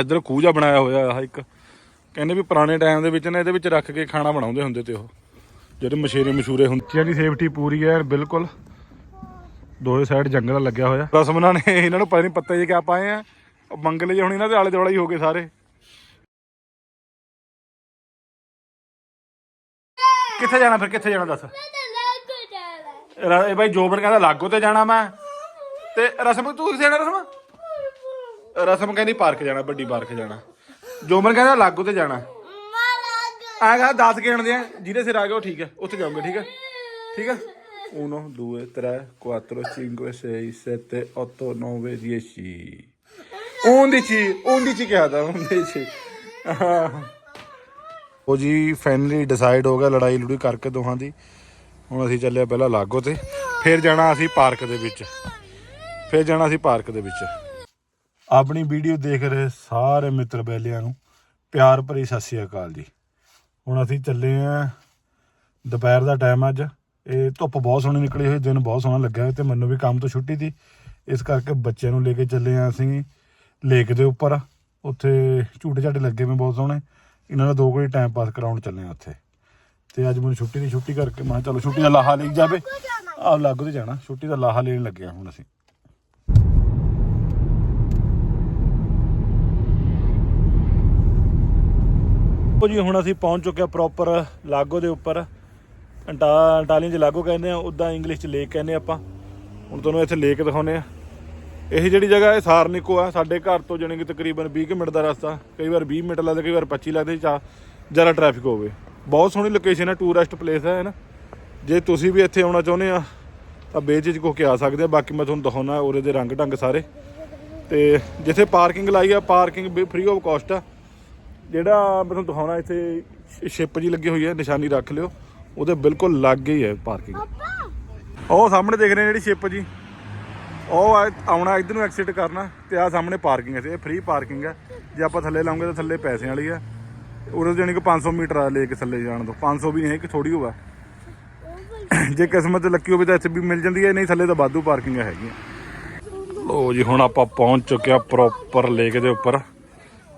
ਇੱਧਰ ਖੂਹ ਜਿਹਾ ਬਣਾਇਆ ਹੋਇਆ ਆ ਇੱਕ। ਕਹਿੰਦੇ ਵੀ ਪੁਰਾਣੇ ਟਾਈਮ ਦੇ ਵਿੱਚ ਨਾ ਇਹਦੇ ਵਿੱਚ ਰੱਖ ਕੇ ਖਾਣਾ ਬਣਾਉਂਦੇ ਹੁੰਦੇ ਤੇ ਉਹ। ਜਿਹੜੇ ਮਸ਼ੇਰੇ ਮਸ਼ੂਰੇ ਹੁੰਦੇ। ਦੀ ਸੇਫਟੀ ਪੂਰੀ ਹੈ ਬਿਲਕੁਲ। ਦੋਵੇਂ ਸਾਈਡ ਜੰਗਲ ਲੱਗਿਆ ਹੋਇਆ। ਰਸਮਨਾ ਨੇ ਇਹਨਾਂ ਨੂੰ ਪਤਾ ਨਹੀਂ ਪੱਤੇ ਜੇ ਕਿਆ ਪਾਏ ਆ। ਉਹ ਮੰਗਲੇ ਜਿਹੇ ਹੁਣ ਇਹਨਾਂ ਦੇ ਆਲੇ ਦੁਆਲੇ ਹੀ ਹੋ ਗਏ ਸਾਰੇ। ਕਿੱਥੇ ਜਾਣਾ ਫਿਰ? ਕਿੱਥੇ ਜਾਣਾ ਦੱਸ? ਇਹ ਬਾਈ ਜੋਬਨ ਕਹਿੰਦਾ ਲਾਗੋ ਤੇ ਜਾਣਾ ਮੈਂ। ਤੇ ਰਸਮ ਤੂੰ ਕਿੱਥੇ ਜਾਣਾ ਰਸਮ? ਰਸਮ ਕਹਿੰਦੀ ਪਾਰਕ ਜਾਣਾ, ਵੱਡੀ ਪਾਰਕ ਜਾਣਾ। ਜੋਬਨ ਕਹਿੰਦਾ ਲਾਗੋ ਤੇ ਜਾਣਾ। ਆ ਗਾ 10 ਗਿਣਦੇ ਆ, ਜਿਹਦੇ ਸਿਰ ਆ ਗਿਆ ਉਹ ਠੀਕ ਹੈ ਉੱਥੇ ਜਾਊਂਗੇ, ਠੀਕ ਹੈ ਠੀਕ ਹੈ 1 2 3 4 5 6 7 8 9 10 11 11 ਕਿਹਾ ਤਾਂ 11 ਉਹ ਜੀ ਫਾਈਨਲੀ ਡਿਸਾਈਡ ਹੋ ਗਿਆ ਲੜਾਈ ਲੜੂਈ ਕਰਕੇ ਦੋਹਾਂ ਦੀ। ਹੁਣ ਅਸੀਂ ਚੱਲਿਆ ਪਹਿਲਾਂ ਲਾਗੋ ਤੇ, ਫਿਰ ਜਾਣਾ ਅਸੀਂ ਪਾਰਕ ਦੇ ਵਿੱਚ। ਫਿਰ ਜਾਣਾ ਅਸੀਂ ਪਾਰਕ ਦੇ ਵਿੱਚ। ਆਪਣੀ ਵੀਡੀਓ ਦੇਖ ਰਹੇ ਸਾਰੇ ਮਿੱਤਰ ਬੈਲਿਆਂ ਨੂੰ। ਪਿਆਰ ਭਰੀ ਸਤਿ ਸ਼੍ਰੀ ਅਕਾਲ ਜੀ। ਹੁਣ ਅਸੀਂ ਚੱਲੇ ਆਂ ਦੁਪਹਿਰ ਦਾ ਟਾਈਮ ਅੱਜ। ਇਹ ਧੁੱਪ ਬਹੁਤ ਸੋਹਣੀ ਨਿਕਲੀ ਹੋਈ, ਦਿਨ ਬਹੁਤ ਸੋਹਣਾ ਲੱਗਿਆ ਹੋਇਆ ਤੇ ਮੈਨੂੰ ਵੀ ਕੰਮ ਤੋਂ ਛੁੱਟੀ ਸੀ। ਇਸ ਕਰਕੇ ਬੱਚਿਆਂ ਨੂੰ ਲੈ ਕੇ ਚੱਲੇ ਆਂ ਅਸੀਂ ਲੇਕ ਦੇ ਉੱਪਰ। ਉੱਥੇ ਝੂਟੇ ਝਾਟੇ ਲੱਗੇ ਹੋਏ ਬਹੁਤ ਸੋਹਣੇ। ਇਹਨਾਂ ਦਾ ਦੋ ਘੜੀ ਟਾਈਮ ਪਾਸ ਕਰਾਉਣ ਚੱਲੇ ਆਂ ਉੱਥੇ। ਤੇ ਅੱਜ ਮੈਨੂੰ ਛੁੱਟੀ ਦੀ ਛੁੱਟੀ ਕਰਕੇ ਮੈਂ ਕਿਹਾ ਚਲੋ ਛੁੱਟੀ ਦਾ ਲਾਹਾ ਲਈ ਜਾਵੇ। ਆਹ ਲਾਗੂ ਤੇ ਜਾਣਾ, ਛੁੱਟੀ ਦਾ ਲਾਹਾ ਲੈਣ ਲੱਗਿਆ ਹੁਣ ਅਸੀਂ। ਉਹ ਜੀ, ਹੁਣ ਅਸੀਂ ਪਹੁੰਚ ਚੁੱਕੇ ਆ ਪ੍ਰੋਪਰ ਲਾਗੋ ਦੇ ਉੱਪਰ। ਅੰਟਾ, ਅੰਟਾਲੀਆਂ ਚ ਲਾਗੋ ਕਹਿੰਦੇ ਆ, ਉਦਾਂ ਇੰਗਲਿਸ਼ ਚ ਲੇਕ ਕਹਿੰਦੇ ਆਪਾਂ। ਹੁਣ ਤੁਹਾਨੂੰ ਇੱਥੇ ਲੇਕ ਦਿਖਾਉਨੇ ਆ। ਇਹ ਜਿਹੜੀ ਜਗ੍ਹਾ, ਇਹ ਸਾਰਨਿਕੋ ਆ। ਸਾਡੇ ਘਰ ਤੋਂ ਜਾਣੀ ਕਿ ਤਕਰੀਬਨ 20 ਕੁ ਮਿੰਟ ਦਾ ਰਸਤਾ। ਕਈ ਵਾਰ 20 ਮਿੰਟ ਲੱਗਦੇ, ਕਈ ਵਾਰ 25 ਲੱਗਦੇ ਚਾ ਜ਼ਿਆਦਾ ਟ੍ਰੈਫਿਕ ਹੋਵੇ। ਬਹੁਤ ਸੋਹਣੀ ਲੋਕੇਸ਼ਨ ਹੈ ਟੂਰਿਸਟ ਪਲੇਸ ਹੈ ਨਾ? ਜੇ ਤੁਸੀਂ ਵੀ ਇੱਥੇ ਆਉਣਾ ਚਾਹੁੰਦੇ ਆ, ਤਾਂ ਬੇਝਿਜਕ ਹੋ ਕੇ ਆ ਸਕਦੇ ਆ। ਬਾਕੀ ਮੈਂ ਤੁਹਾਨੂੰ ਦਿਖਾਉਣਾ, ਉਰੇ ਦੇ ਰੰਗ ਢੰਗ ਸਾਰੇ। ਤੇ ਜਿੱਥੇ ਪਾਰਕਿੰਗ ਲਾਈ ਆ ਪਾਰਕਿੰਗ ਫ੍ਰੀ ਆਫ ਕਾਸਟ ਆ। ਜਿਹੜਾ ਮੈਂ ਤੁਹਾਨੂੰ ਦਿਖਾਉਣਾ ਇੱਥੇ ਸ਼ਿਪ ਜੀ ਲੱਗੀ ਹੋਈ ਹੈ ਨਿਸ਼ਾਨੀ ਰੱਖ ਲਿਓ। ਉਹਦੇ ਬਿਲਕੁਲ ਲਾਗੇ ਹੀ ਹੈ ਪਾਰਕਿੰਗ ਉਹ ਸਾਹਮਣੇ ਦੇਖ ਰਹੇ ਜਿਹੜੀ ਸ਼ਿਪ ਜੀ। ਉਹ ਆਉਣਾ ਇੱਧਰ ਨੂੰ ਐਕਸਿਟ ਕਰਨਾ ਤੇ ਆ ਸਾਹਮਣੇ ਪਾਰਕਿੰਗ ਹੈ। ਇਹ ਫ੍ਰੀ ਪਾਰਕਿੰਗ ਹੈ। ਜੇ ਆਪਾਂ ਥੱਲੇ ਲਾਉਂਗੇ ਤਾਂ ਥੱਲੇ ਪੈਸੇ ਵਾਲੀ ਹੈ। ਉਰੇ ਜਾਣੀ ਕਿ 500 ਮੀਟਰ ਆ ਲੈ ਕੇ ਥੱਲੇ ਜਾਣ ਤੋਂ। 500 ਵੀ ਨਹੀਂ ਕਿ ਥੋੜੀ ਹੋਵਾ ਜੇ ਕਿਸਮਤ ਲੱਕੀ ਹੋਵੇ ਤਾਂ ਇੱਥੇ ਵੀ ਮਿਲ ਜਾਂਦੀ ਹੈ ਨਹੀਂ ਥੱਲੇ ਤਾਂ ਵਾਧੂ ਪਾਰਕਿੰਗ ਹੈਗੀਆਂ। ਲੋ ਜੀ ਹੁਣ ਆਪਾਂ ਪਹੁੰਚ ਚੁੱਕੇ ਆ ਪ੍ਰੋਪਰ ਲੇਕ ਦੇ ਉੱਪਰ।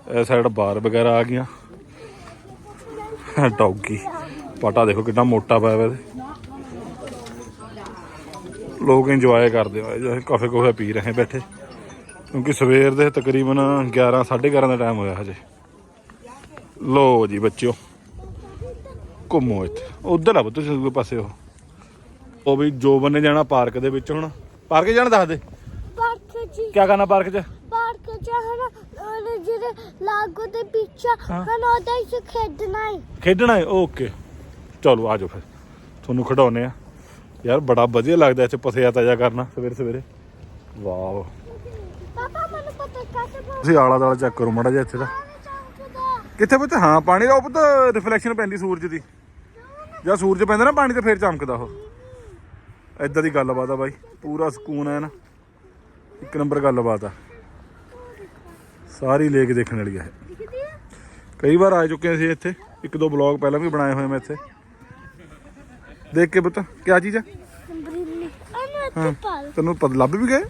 ਇਹ ਸਾਈਡ ਬਾਰ ਵਗੈਰਾ ਆ ਗਈਆਂ। ਡੌਗੀ। ਪਟਾ ਦੇਖੋ ਕਿੰਨਾ ਮੋਟਾ ਵਾ ਇਹਦੇ। ਲੋਕ ਇੰਜੋਏ ਕਰਦੇ ਹੋਏ ਜੋ ਕਾਫੇ ਕੋਫੇ ਪੀ ਰਹੇ ਬੈਠੇ। ਕਿਉਂਕਿ ਸਵੇਰ ਦੇ ਤਕਰੀਬਨ 11 11:30 ਦਾ ਟਾਈਮ ਹੋਇਆ ਹਜੇ। ਲੋ ਜੀ ਬੱਚਿਓ ਘੁੰਮੋ ਇੱਥੇ। ਉਧਰ ਆ ਬੁੱਤ ਦੂਜੇ ਪਾਸੇ ਉਹ ਉਹ ਵੀ ਜੋਬਨ ਨੇ ਜਾਣਾ ਪਾਰਕ ਦੇ ਵਿੱਚ ਹੁਣ। ਪਾਰਕ ਜਾਣਾ ਦੱਸ ਦੇ। ਪਾਰਕ ਜੀ ਕੀ ਕਰਨਾ ਪਾਰਕ 'ਚ? ਲਾਗੋ ਦੇ ਪਿੱਛੇ ਹਾਂ। ਹਨਾ ਉਹਦਾ ਇਸ ਖੇਡਣਾ ਹੈ ਖੇਡਣਾ ਹੈ ਓਕੇ। ਚਲੋ ਆ ਜਾਓ ਫਿਰ। ਤੁਹਾਨੂੰ ਖਿਡਾਉਨੇ ਆ। ਯਾਰ ਬੜਾ ਵਧੀਆ ਲੱਗਦਾ ਇੱਥੇ ਪਸਿਆ ਤਾਜਾ ਕਰਨਾ ਸਵੇਰੇ ਸਵੇਰੇ। ਵਾਓ। ਪਾਪਾ ਮੈਨੂੰ ਪਤਾ ਕਾਸੇ ਬੋਲ ਤੁਸੀਂ ਆਲਾ ਦਾਲਾ ਚੈੱਕ ਕਰੋ ਮੜਾ ਜਿਹਾ ਇੱਥੇ ਦਾ। ਕਿੱਥੇ। ਪੁੱਤ? ਹਾਂ ਪਾਣੀ ਦਾ ਉਹ ਪੁੱਤ ਰਿਫਲੈਕਸ਼ਨ ਪੈਂਦੀ ਸੂਰਜ ਦੀ। ਜਾਂ ਸੂਰਜ ਪੈਂਦਾ ਨਾ ਪਾਣੀ ਤੇ ਫੇਰ ਚਮਕਦਾ ਉਹ। ਐਦਾਂ ਦੀ ਗੱਲਬਾਤ ਆ ਬਾਈ। ਪੂਰਾ ਸਕੂਨ ਹੈ ਨਾ ਇੱਕ ਨੰਬਰ ਗੱਲਬਾਤ ਆ। ਸਾਰੀ ਲੇਕ ਦੇਖਣ ਵਾਲੀ ਇਹ। ਕਈ ਵਾਰ ਆ ਚੁੱਕੇ ਅਸੀਂ ਇੱਥੇ। ਇੱਕ ਦੋ ਬਲੌਗ ਪਹਿਲਾਂ ਵੀ ਬਣਾਏ ਹੋਏ ਮੈਂ ਇੱਥੇ। ਦੇਖ ਕੇ ਪੁੱਤ ਕੀ ਚੀਜ਼ ਪਾਲ। ਤੈਨੂੰ ਪਤਾ ਲੱਭ ਵੀ ਗਏ?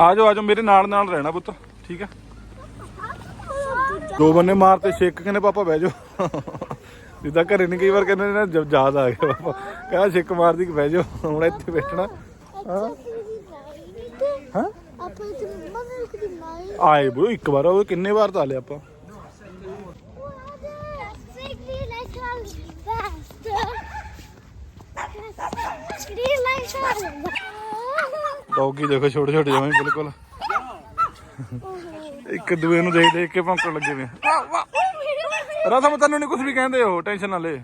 ਆ ਜਾਓ ਆ ਜਾਓ ਮੇਰੇ ਨਾਲ ਨਾਲ ਰਹਿਣਾ ਪੁੱਤ। ਠੀਕ ਆ? ਦੋ ਬੰਨੇ ਮਾਰ ਤੇ ਛੇਕ ਕਹਿੰਦੇ ਪਾਪਾ ਬਹਿ ਜਾਓ। ਜਿੱਦਾਂ ਘਰੇ ਨਹੀਂ ਕਈ ਵਾਰ ਕਹਿੰਦੇ ਨੇ ਯਾਦ ਆ ਗਿਆ ਪਾਪਾ। ਕਹਿੰਦਾ ਛੇਕ ਮਾਰਦੀ ਕਿ ਬਹਿ ਜਾਓ। ਹੁਣ ਇੱਥੇ ਬੈਠਣਾ। ਹਾਂ ਹਾਂ? ਆਪਾਂ ਇੱਥੇ ਆਏ ਬ్రో ਇੱਕ ਵਾਰ ਉਹ ਕਿੰਨੇ ਵਾਰ ਤਾਂ ਲਿਆ ਆਪਾਂ? ਡੌਗੀ ਦੇਖੋ, ਛੋਟੇ ਛੋਟੇ ਜਮਾਂ ਬਿਲਕੁਲ। ਇੱਕ ਦੂਏ ਨੂੰ ਦੇਖ ਦੇਖ ਕੇ ਭੌਂਕਣ ਲੱਗੇ ਵੇ। ਰਸਮ, ਤੈਨੂੰ ਨਹੀਂ ਕੁਝ ਵੀ ਕਹਿੰਦੇ ਹੋ ਟੈਨਸ਼ਨ ਨਾ ਲੈ।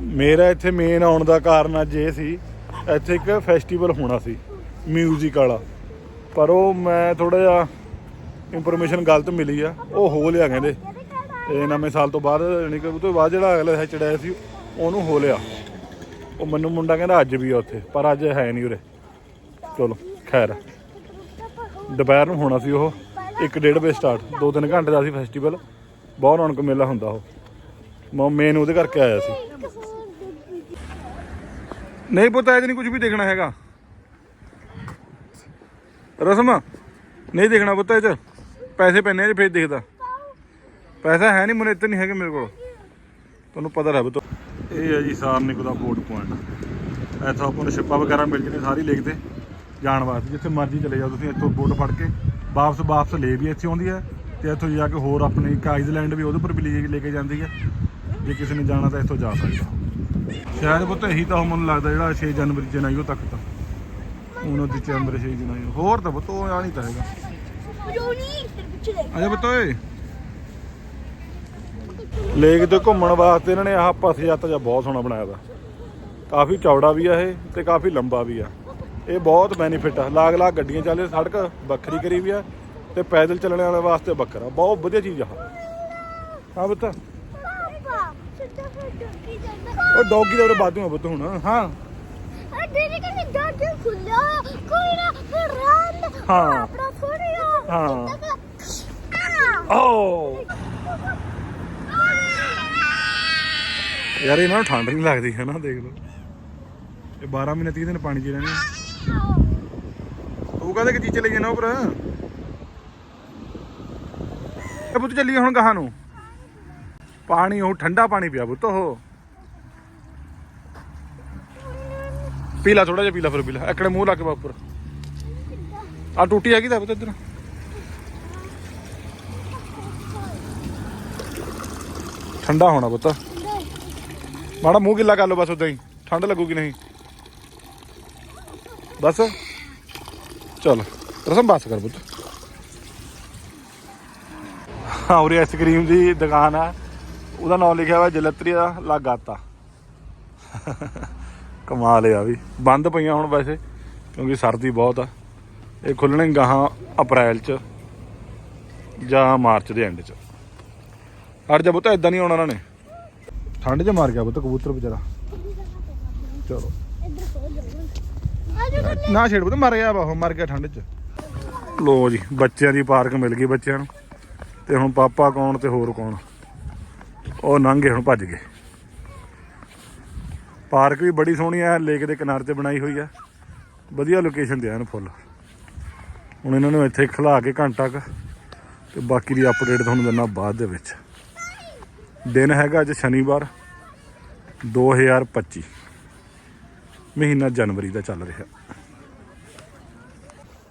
ਮੇਰਾ ਇੱਥੇ ਮੇਨ ਆਉਣ ਦਾ ਕਾਰਨ ਅੱਜ ਇਹ ਸੀ, ਇੱਥੇ ਇੱਕ ਫੈਸਟੀਵਲ ਹੋਣਾ ਸੀ 뮤직 ਵਾਲਾ। ਪਰ ਉਹ ਮੈਂ ਥੋੜਾ ਜਿਹਾ ਇਨਫੋਰਮੇਸ਼ਨ ਗਲਤ ਮਿਲੀ ਆ। ਉਹ ਹੋ ਲਿਆ ਕਹਿੰਦੇ। ਇਹ ਨਵੇਂ ਸਾਲ ਤੋਂ ਬਾਅਦ, ਯਾਨੀ ਕਿ ਉਹ ਤੋਂ ਬਾਅਦ ਜਿਹੜਾ ਅਗਲਾ ਚੜਾਇਆ ਸੀ, ਉਹਨੂੰ ਹੋ ਲਿਆ। ਉਹ ਮੈਨੂੰ ਮੁੰਡਾ ਕਹਿੰਦਾ ਅੱਜ ਵੀ ਆ ਉੱਥੇ, ਪਰ ਅੱਜ ਹੈ ਨਹੀਂ ਉਰੇ। ਚਲੋ, ਖੈਰ। ਦੁਪਹਿਰ ਨੂੰ ਹੋਣਾ ਸੀ ਉਹ। 1:30 ਵਜੇ ਸਟਾਰਟ 2-3 ਘੰਟੇ ਦਾ ਸੀ ਫੈਸਟੀਵਲ ਬਹੁਤ ਰੌਣਕ ਮੇਲਾ ਹੁੰਦਾ ਉਹ। ਮੈਂ ਮੇਨ ਉਹਦੇ ਕਰਕੇ ਆਇਆ ਸੀ। ਨਹੀਂ ਪਤਾ, ਇਹ ਨਹੀਂ ਕੁਝ ਵੀ ਦੇਖਣਾ ਹੈਗਾ। ਰਸਮ, ਨਹੀਂ ਦੇਖਣਾ ਪੁੱਤ ਇਹ ਚ। ਪੈਸੇ ਪੈਣੇ ਜੇ ਫੇਰ ਦੇਖਦਾ। ਪੈਸਾ ਹੈ ਨਹੀਂ ਮੈਨੂੰ ਇੱਥੇ ਨਹੀਂ ਹੈਗੇ ਮੇਰੇ ਕੋਲ। ਤੁਹਾਨੂੰ ਪਤਾ ਰਹਿ ਬਤੋ ਇਹ ਹੈ ਜੀ ਸਾਰਨਿਕ ਦਾ ਬੋਟ ਪੁਆਇੰਟ ਇੱਥੋਂ ਆਪਾਂ ਨੂੰ ਸ਼ਿਪਾਂ ਵਗੈਰਾ ਮਿਲ ਜਾਂਦੇ ਸਾਰੀ ਲੇਕ ਤੇ, ਜਾਣ ਵਾਸਤੇ। ਜਿੱਥੇ ਮਰਜ਼ੀ ਚਲੇ ਜਾਓ ਤੁਸੀਂ, ਇੱਥੋਂ ਬੋਟ ਫੜ ਕੇ ਵਾਪਸ ਵਾਪਸ ਲੈ ਵੀ ਇੱਥੇ ਆਉਂਦੀ ਹੈ ਤੇ ਇੱਥੋਂ ਜਾ ਕੇ ਹੋਰ ਆਪਣੀ ਇੱਕ ਆਈਸਲੈਂਡ ਵੀ ਉਹਦੇ ਪਰ ਵੀ ਲੈ ਲੈ ਕੇ ਜਾਂਦੀ ਹੈ। ਜੇ ਕਿਸੇ ਨੇ ਜਾਣਾ ਤਾਂ ਇੱਥੋਂ ਜਾ ਸਕਦਾ। ਸ਼ਾਇਦ ਪੁੱਤ ਇਹੀ ਤਾਂ ਉਹ ਮੈਨੂੰ ਲੱਗਦਾ ਜਿਹੜਾ 6 ਜਨਵਰੀ ਜਨਾਈਓ ਤੱਕ ਤਾਂ। ਉਹਨਾਂ ਦਸੰਬਰ 6 ਜਨਾਈਓ ਹੋਰ ਤਾਂ ਉਹ ਆ ਨਹੀਂ ਤਾਂ ਹੈਗਾ। ਅਜਾ ਓਏ। ਲੇਕ ਤੇ ਘੁੰਮਣ ਵਾਸਤੇ ਇਹਨਾਂ ਨੇ ਆਹ ਪਥ ਯਾਤਰਾ ਜਿਹਾ ਬਹੁਤ ਸੋਹਣਾ ਬਣਾਇਆ ਦਾ ਕਾਫੀ ਚੌੜਾ ਵੀ ਆ ਇਹ ਤੇ ਕਾਫੀ ਲੰਬਾ ਵੀ ਆ। ਇਹ ਬਹੁਤ ਬੈਨੀਫਿਟ ਆ। ਲਾਗ ਲਾਗ ਗੱਡੀਆਂ ਚੱਲਦੇ ਸੜਕ ਵੱਖਰੀ ਕਰੀ ਵੀ ਆ ਤੇ ਪੈਦਲ ਚੱਲਣ ਵਾਲੇ ਵਾਸਤੇ ਵੱਖਰਾ। ਬਹੁਤ ਵਧੀਆ ਚੀਜ਼ ਆ ਹਾਂ ਜਾਂਦਾ। ਉਹ ਡੌਗੀ ਦਾ ਉਰੇ ਬਾਦੂ ਆ ਪੁੱਤ ਹੁਣ। ਹਾਂ। ਖੁੱਲਾ ਕੋਈ ਨਾ ਰੰਦ ਹਾਂ। ਆਪਣਾ ਫੜਿਆ ਹਾਂ। ਓ। ਯਾਰ ਇਹਨਾਂ ਨੂੰ ਠੰਡ ਨਹੀਂ ਲੱਗਦੀ ਹੈ ਨਾ ਦੇਖ ਲਓ। ਇਹ 12 ਮਹੀਨੇ 30 ਦਿਨ ਪਾਣੀ 'ਚ ਹੀ ਰਹਿਣੇ ਆ। ਤੂੰ ਕਹਿੰਦੇ ਕਿ ਚੀਚੇ ਲਈ ਜਾਣਾ ਉੱਪਰ? ਇਹ ਪੁੱਤ ਚੱਲੀਏ ਹੁਣ ਗਾਹਾਂ ਨੂੰ। ਪਾਣੀ ਉਹ ਠੰਡਾ ਪਾਣੀ ਪਿਆ ਪੁੱਤ ਉਹ। ਪੀਲਾ ਥੋੜਾ ਜਿਹਾ ਪੀਲਾ ਫਿਰ ਪੀਲਾ। ਐਕੜੇ ਮੂੰਹ ਲਾ ਕੇ ਬਾ ਆ ਟੂਟੀ ਹੈਗੀ ਤਾਂ ਇੱਧਰ। ਠੰਡਾ ਹੋਣਾ ਪੁੱਤ। ਮਾੜਾ ਮੂੰਹ ਗਿੱਲਾ ਕਰ ਲਓ ਬਸ ਉਦਾਂ ਹੀ। ਠੰਡ ਲੱਗੂਗੀ ਨਹੀਂ। ਬਸ। ਚਲ, ਰਸਮ ਬਸ ਕਰ ਪੁੱਤ। ਹਾਂ ਉਰੇ ਆਈਸਕ੍ਰੀਮ ਦੀ ਦੁਕਾਨ ਆ। ਉਹਦਾ ਨਾਮ ਲਿਖਿਆ ਹੋਇਆ ਜਲਤਰੀ ਦਾ ਲਾਗਾਤਾ। ਕਮਾਲ ਆ ਵੀ। ਬੰਦ ਪਈਆਂ ਹੁਣ ਵੈਸੇ, ਕਿਉਂਕਿ ਸਰਦੀ ਬਹੁਤ ਆ। ਇਹ ਖੁੱਲਣੇ ਗਾਹਾਂ ਅਪ੍ਰੈਲ ਚ ਜਾਂ ਮਾਰਚ ਦੇ ਐਂਡ ਚ। ਹਟ ਜਾ ਪੁੱਤ ਇਦਾਂ ਨਹੀਂ ਆਉਣਾ ਉਹਨਾਂ ਨੇ। ਠੰਡ 'ਚ ਮਾਰ ਗਿਆ ਪੁੱਤ ਕਬੂਤਰ ਵਿਚਾਰਾ। ਚਲੋ। ਨਾ ਛੇੜ ਪੁੱਤ, ਮਰ ਗਿਆ ਬਾਹੋ ਮਰ ਗਿਆ ਠੰਡ 'ਚ। ਲੋ ਜੀ, ਬੱਚਿਆਂ ਦੀ ਪਾਰਕ ਮਿਲ ਗਈ ਬੱਚਿਆਂ ਨੂੰ। ਤੇ ਹੁਣ ਪਾਪਾ ਕੌਣ ਤੇ ਹੋਰ ਕੌਣ? ਉਹ ਲੰਘੇ ਹੁਣ ਭੱਜ ਗਏ। ਪਾਰਕ ਵੀ ਬੜੀ ਸੋਹਣੀ ਹੈ ਲੇਕ ਦੇ ਕਿਨਾਰੇ ਤੇ ਬਣਾਈ ਹੋਈ ਹੈ ਵਧੀਆ ਲੋਕੇਸ਼ਨ ਤੇ ਐਨ ਫੁੱਲ। ਹੁਣ ਇਹਨਾਂ ਨੂੰ ਇੱਥੇ ਖਿਲਾ ਕੇ ਘੰਟਾ ਕੁ ਤੇ ਬਾਕੀ ਦੀ ਅਪਡੇਟ ਤੁਹਾਨੂੰ ਦਿੰਦਾ ਬਾਅਦ ਦੇ ਵਿੱਚ। ਦਿਨ ਹੈਗਾ ਅੱਜ ਸ਼ਨੀਵਾਰ 2025 ਮਹੀਨਾ ਜਨਵਰੀ ਦਾ ਚੱਲ ਰਿਹਾ।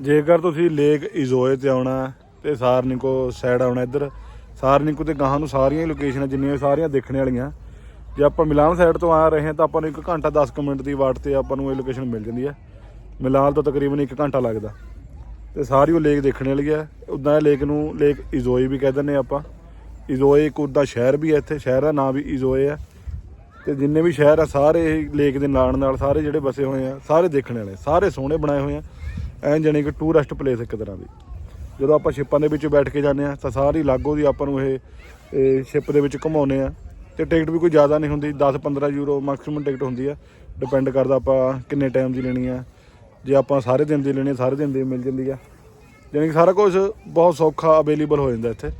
ਜੇਕਰ ਤੁਸੀਂ ਲੇਕ ਇਜ਼ੋਏ ਤੇ ਆਉਣਾ ਹੈ ਤੇ ਸਾਰਨਿਕੋ ਸਾਈਡ ਆਉਣਾ ਇੱਧਰ, ਸਾਰਨਿਕੋ ਤੇ ਗਾਹਾਂ ਨੂੰ ਸਾਰੀਆਂ ਲੋਕੇਸ਼ਨਾਂ ਜਿੰਨੀਆਂ ਸਾਰੀਆਂ ਦੇਖਣ ਵਾਲੀਆਂ। ਜੇ ਆਪਾਂ ਮਿਲਾਨ ਸਾਈਡ ਤੋਂ ਆ ਰਹੇ ਹਾਂ ਤਾਂ ਆਪਾਂ ਨੂੰ 1 ਘੰਟਾ 10 ਕੁ ਮਿੰਟ ਦੀ ਵਾਟ ਤੇ ਆਪਾਂ ਨੂੰ ਇਹ ਲੋਕੇਸ਼ਨ ਮਿਲ ਜਾਂਦੀ ਹੈ। ਮਿਲਾਨ ਤੋਂ ਤਕਰੀਬਨ 1 ਘੰਟਾ ਲੱਗਦਾ। ਤੇ ਸਾਰੀ ਉਹ ਲੇਕ ਦੇਖਣ ਵਾਲੀ ਹੈ। ਉਦਾਂ ਇਹ ਲੇਕ ਨੂੰ ਲੇਕ ਇਜ਼ੋਏ ਵੀ ਕਹਿ ਦਿੰਦੇ ਆਪਾਂ। ਇਜ਼ੋਏ ਇੱਕ ਉਦਾਂ ਸ਼ਹਿਰ ਵੀ ਹੈ ਇੱਥੇ। ਸ਼ਹਿਰ ਦਾ ਨਾਮ ਵੀ ਇਜ਼ੋਏ ਹੈ। ਤੇ ਜਿੰਨੇ ਵੀ ਸ਼ਹਿਰ ਆ, ਸਾਰੇ ਲੇਕ ਦੇ ਨਾਲ ਨਾਲ ਸਾਰੇ ਜਿਹੜੇ ਵਸੇ ਹੋਏ ਆ, ਸਾਰੇ ਦੇਖਣ ਵਾਲੇ ਸਾਰੇ ਸੋਹਣੇ ਬਣਾਏ ਹੋਏ ਆ। ਐਂ ਜਾਣੀ ਕਿ ਟੂਰਿਸਟ ਪਲੇਸ ਇੱਕ ਤਰ੍ਹਾਂ ਦੀ। ਜਦੋਂ ਆਪਾਂ ਸ਼ਿਪਾਂ ਦੇ ਵਿੱਚ ਬੈਠ ਕੇ ਜਾਂਦੇ ਆ, ਤਾਂ ਸਾਰੀ ਲਾਗੋ ਦੀ ਆਪਾਂ ਨੂੰ ਇਹ ਸ਼ਿਪ ਦੇ ਵਿੱਚ ਘੁਮਾਉਂਦੇ ਆ। ਤੇ ਟਿਕਟ ਵੀ ਕੋਈ ਜ਼ਿਆਦਾ ਨਹੀਂ ਹੁੰਦੀ 10-15 ਯੂਰੋ ਮੈਕਸਿਮਮ ਟਿਕਟ ਹੁੰਦੀ ਆ। ਡਿਪੈਂਡ ਕਰਦਾ ਆਪਾਂ ਕਿੰਨੇ ਟਾਈਮ ਦੀ ਲੈਣੀ ਆ। ਜੇ ਆਪਾਂ ਸਾਰੇ ਦਿਨ ਦੀ ਲੈਣੀ ਆ, ਸਾਰੇ ਦਿਨ ਦੀ ਮਿਲ ਜਾਂਦੀ ਆ। ਜਾਣੀ ਕਿ ਸਾਰਾ ਕੁਝ ਬਹੁਤ ਸੌਖਾ ਅਵੇਲੇਬਲ ਹੋ ਜਾਂਦਾ ਇੱਥੇ।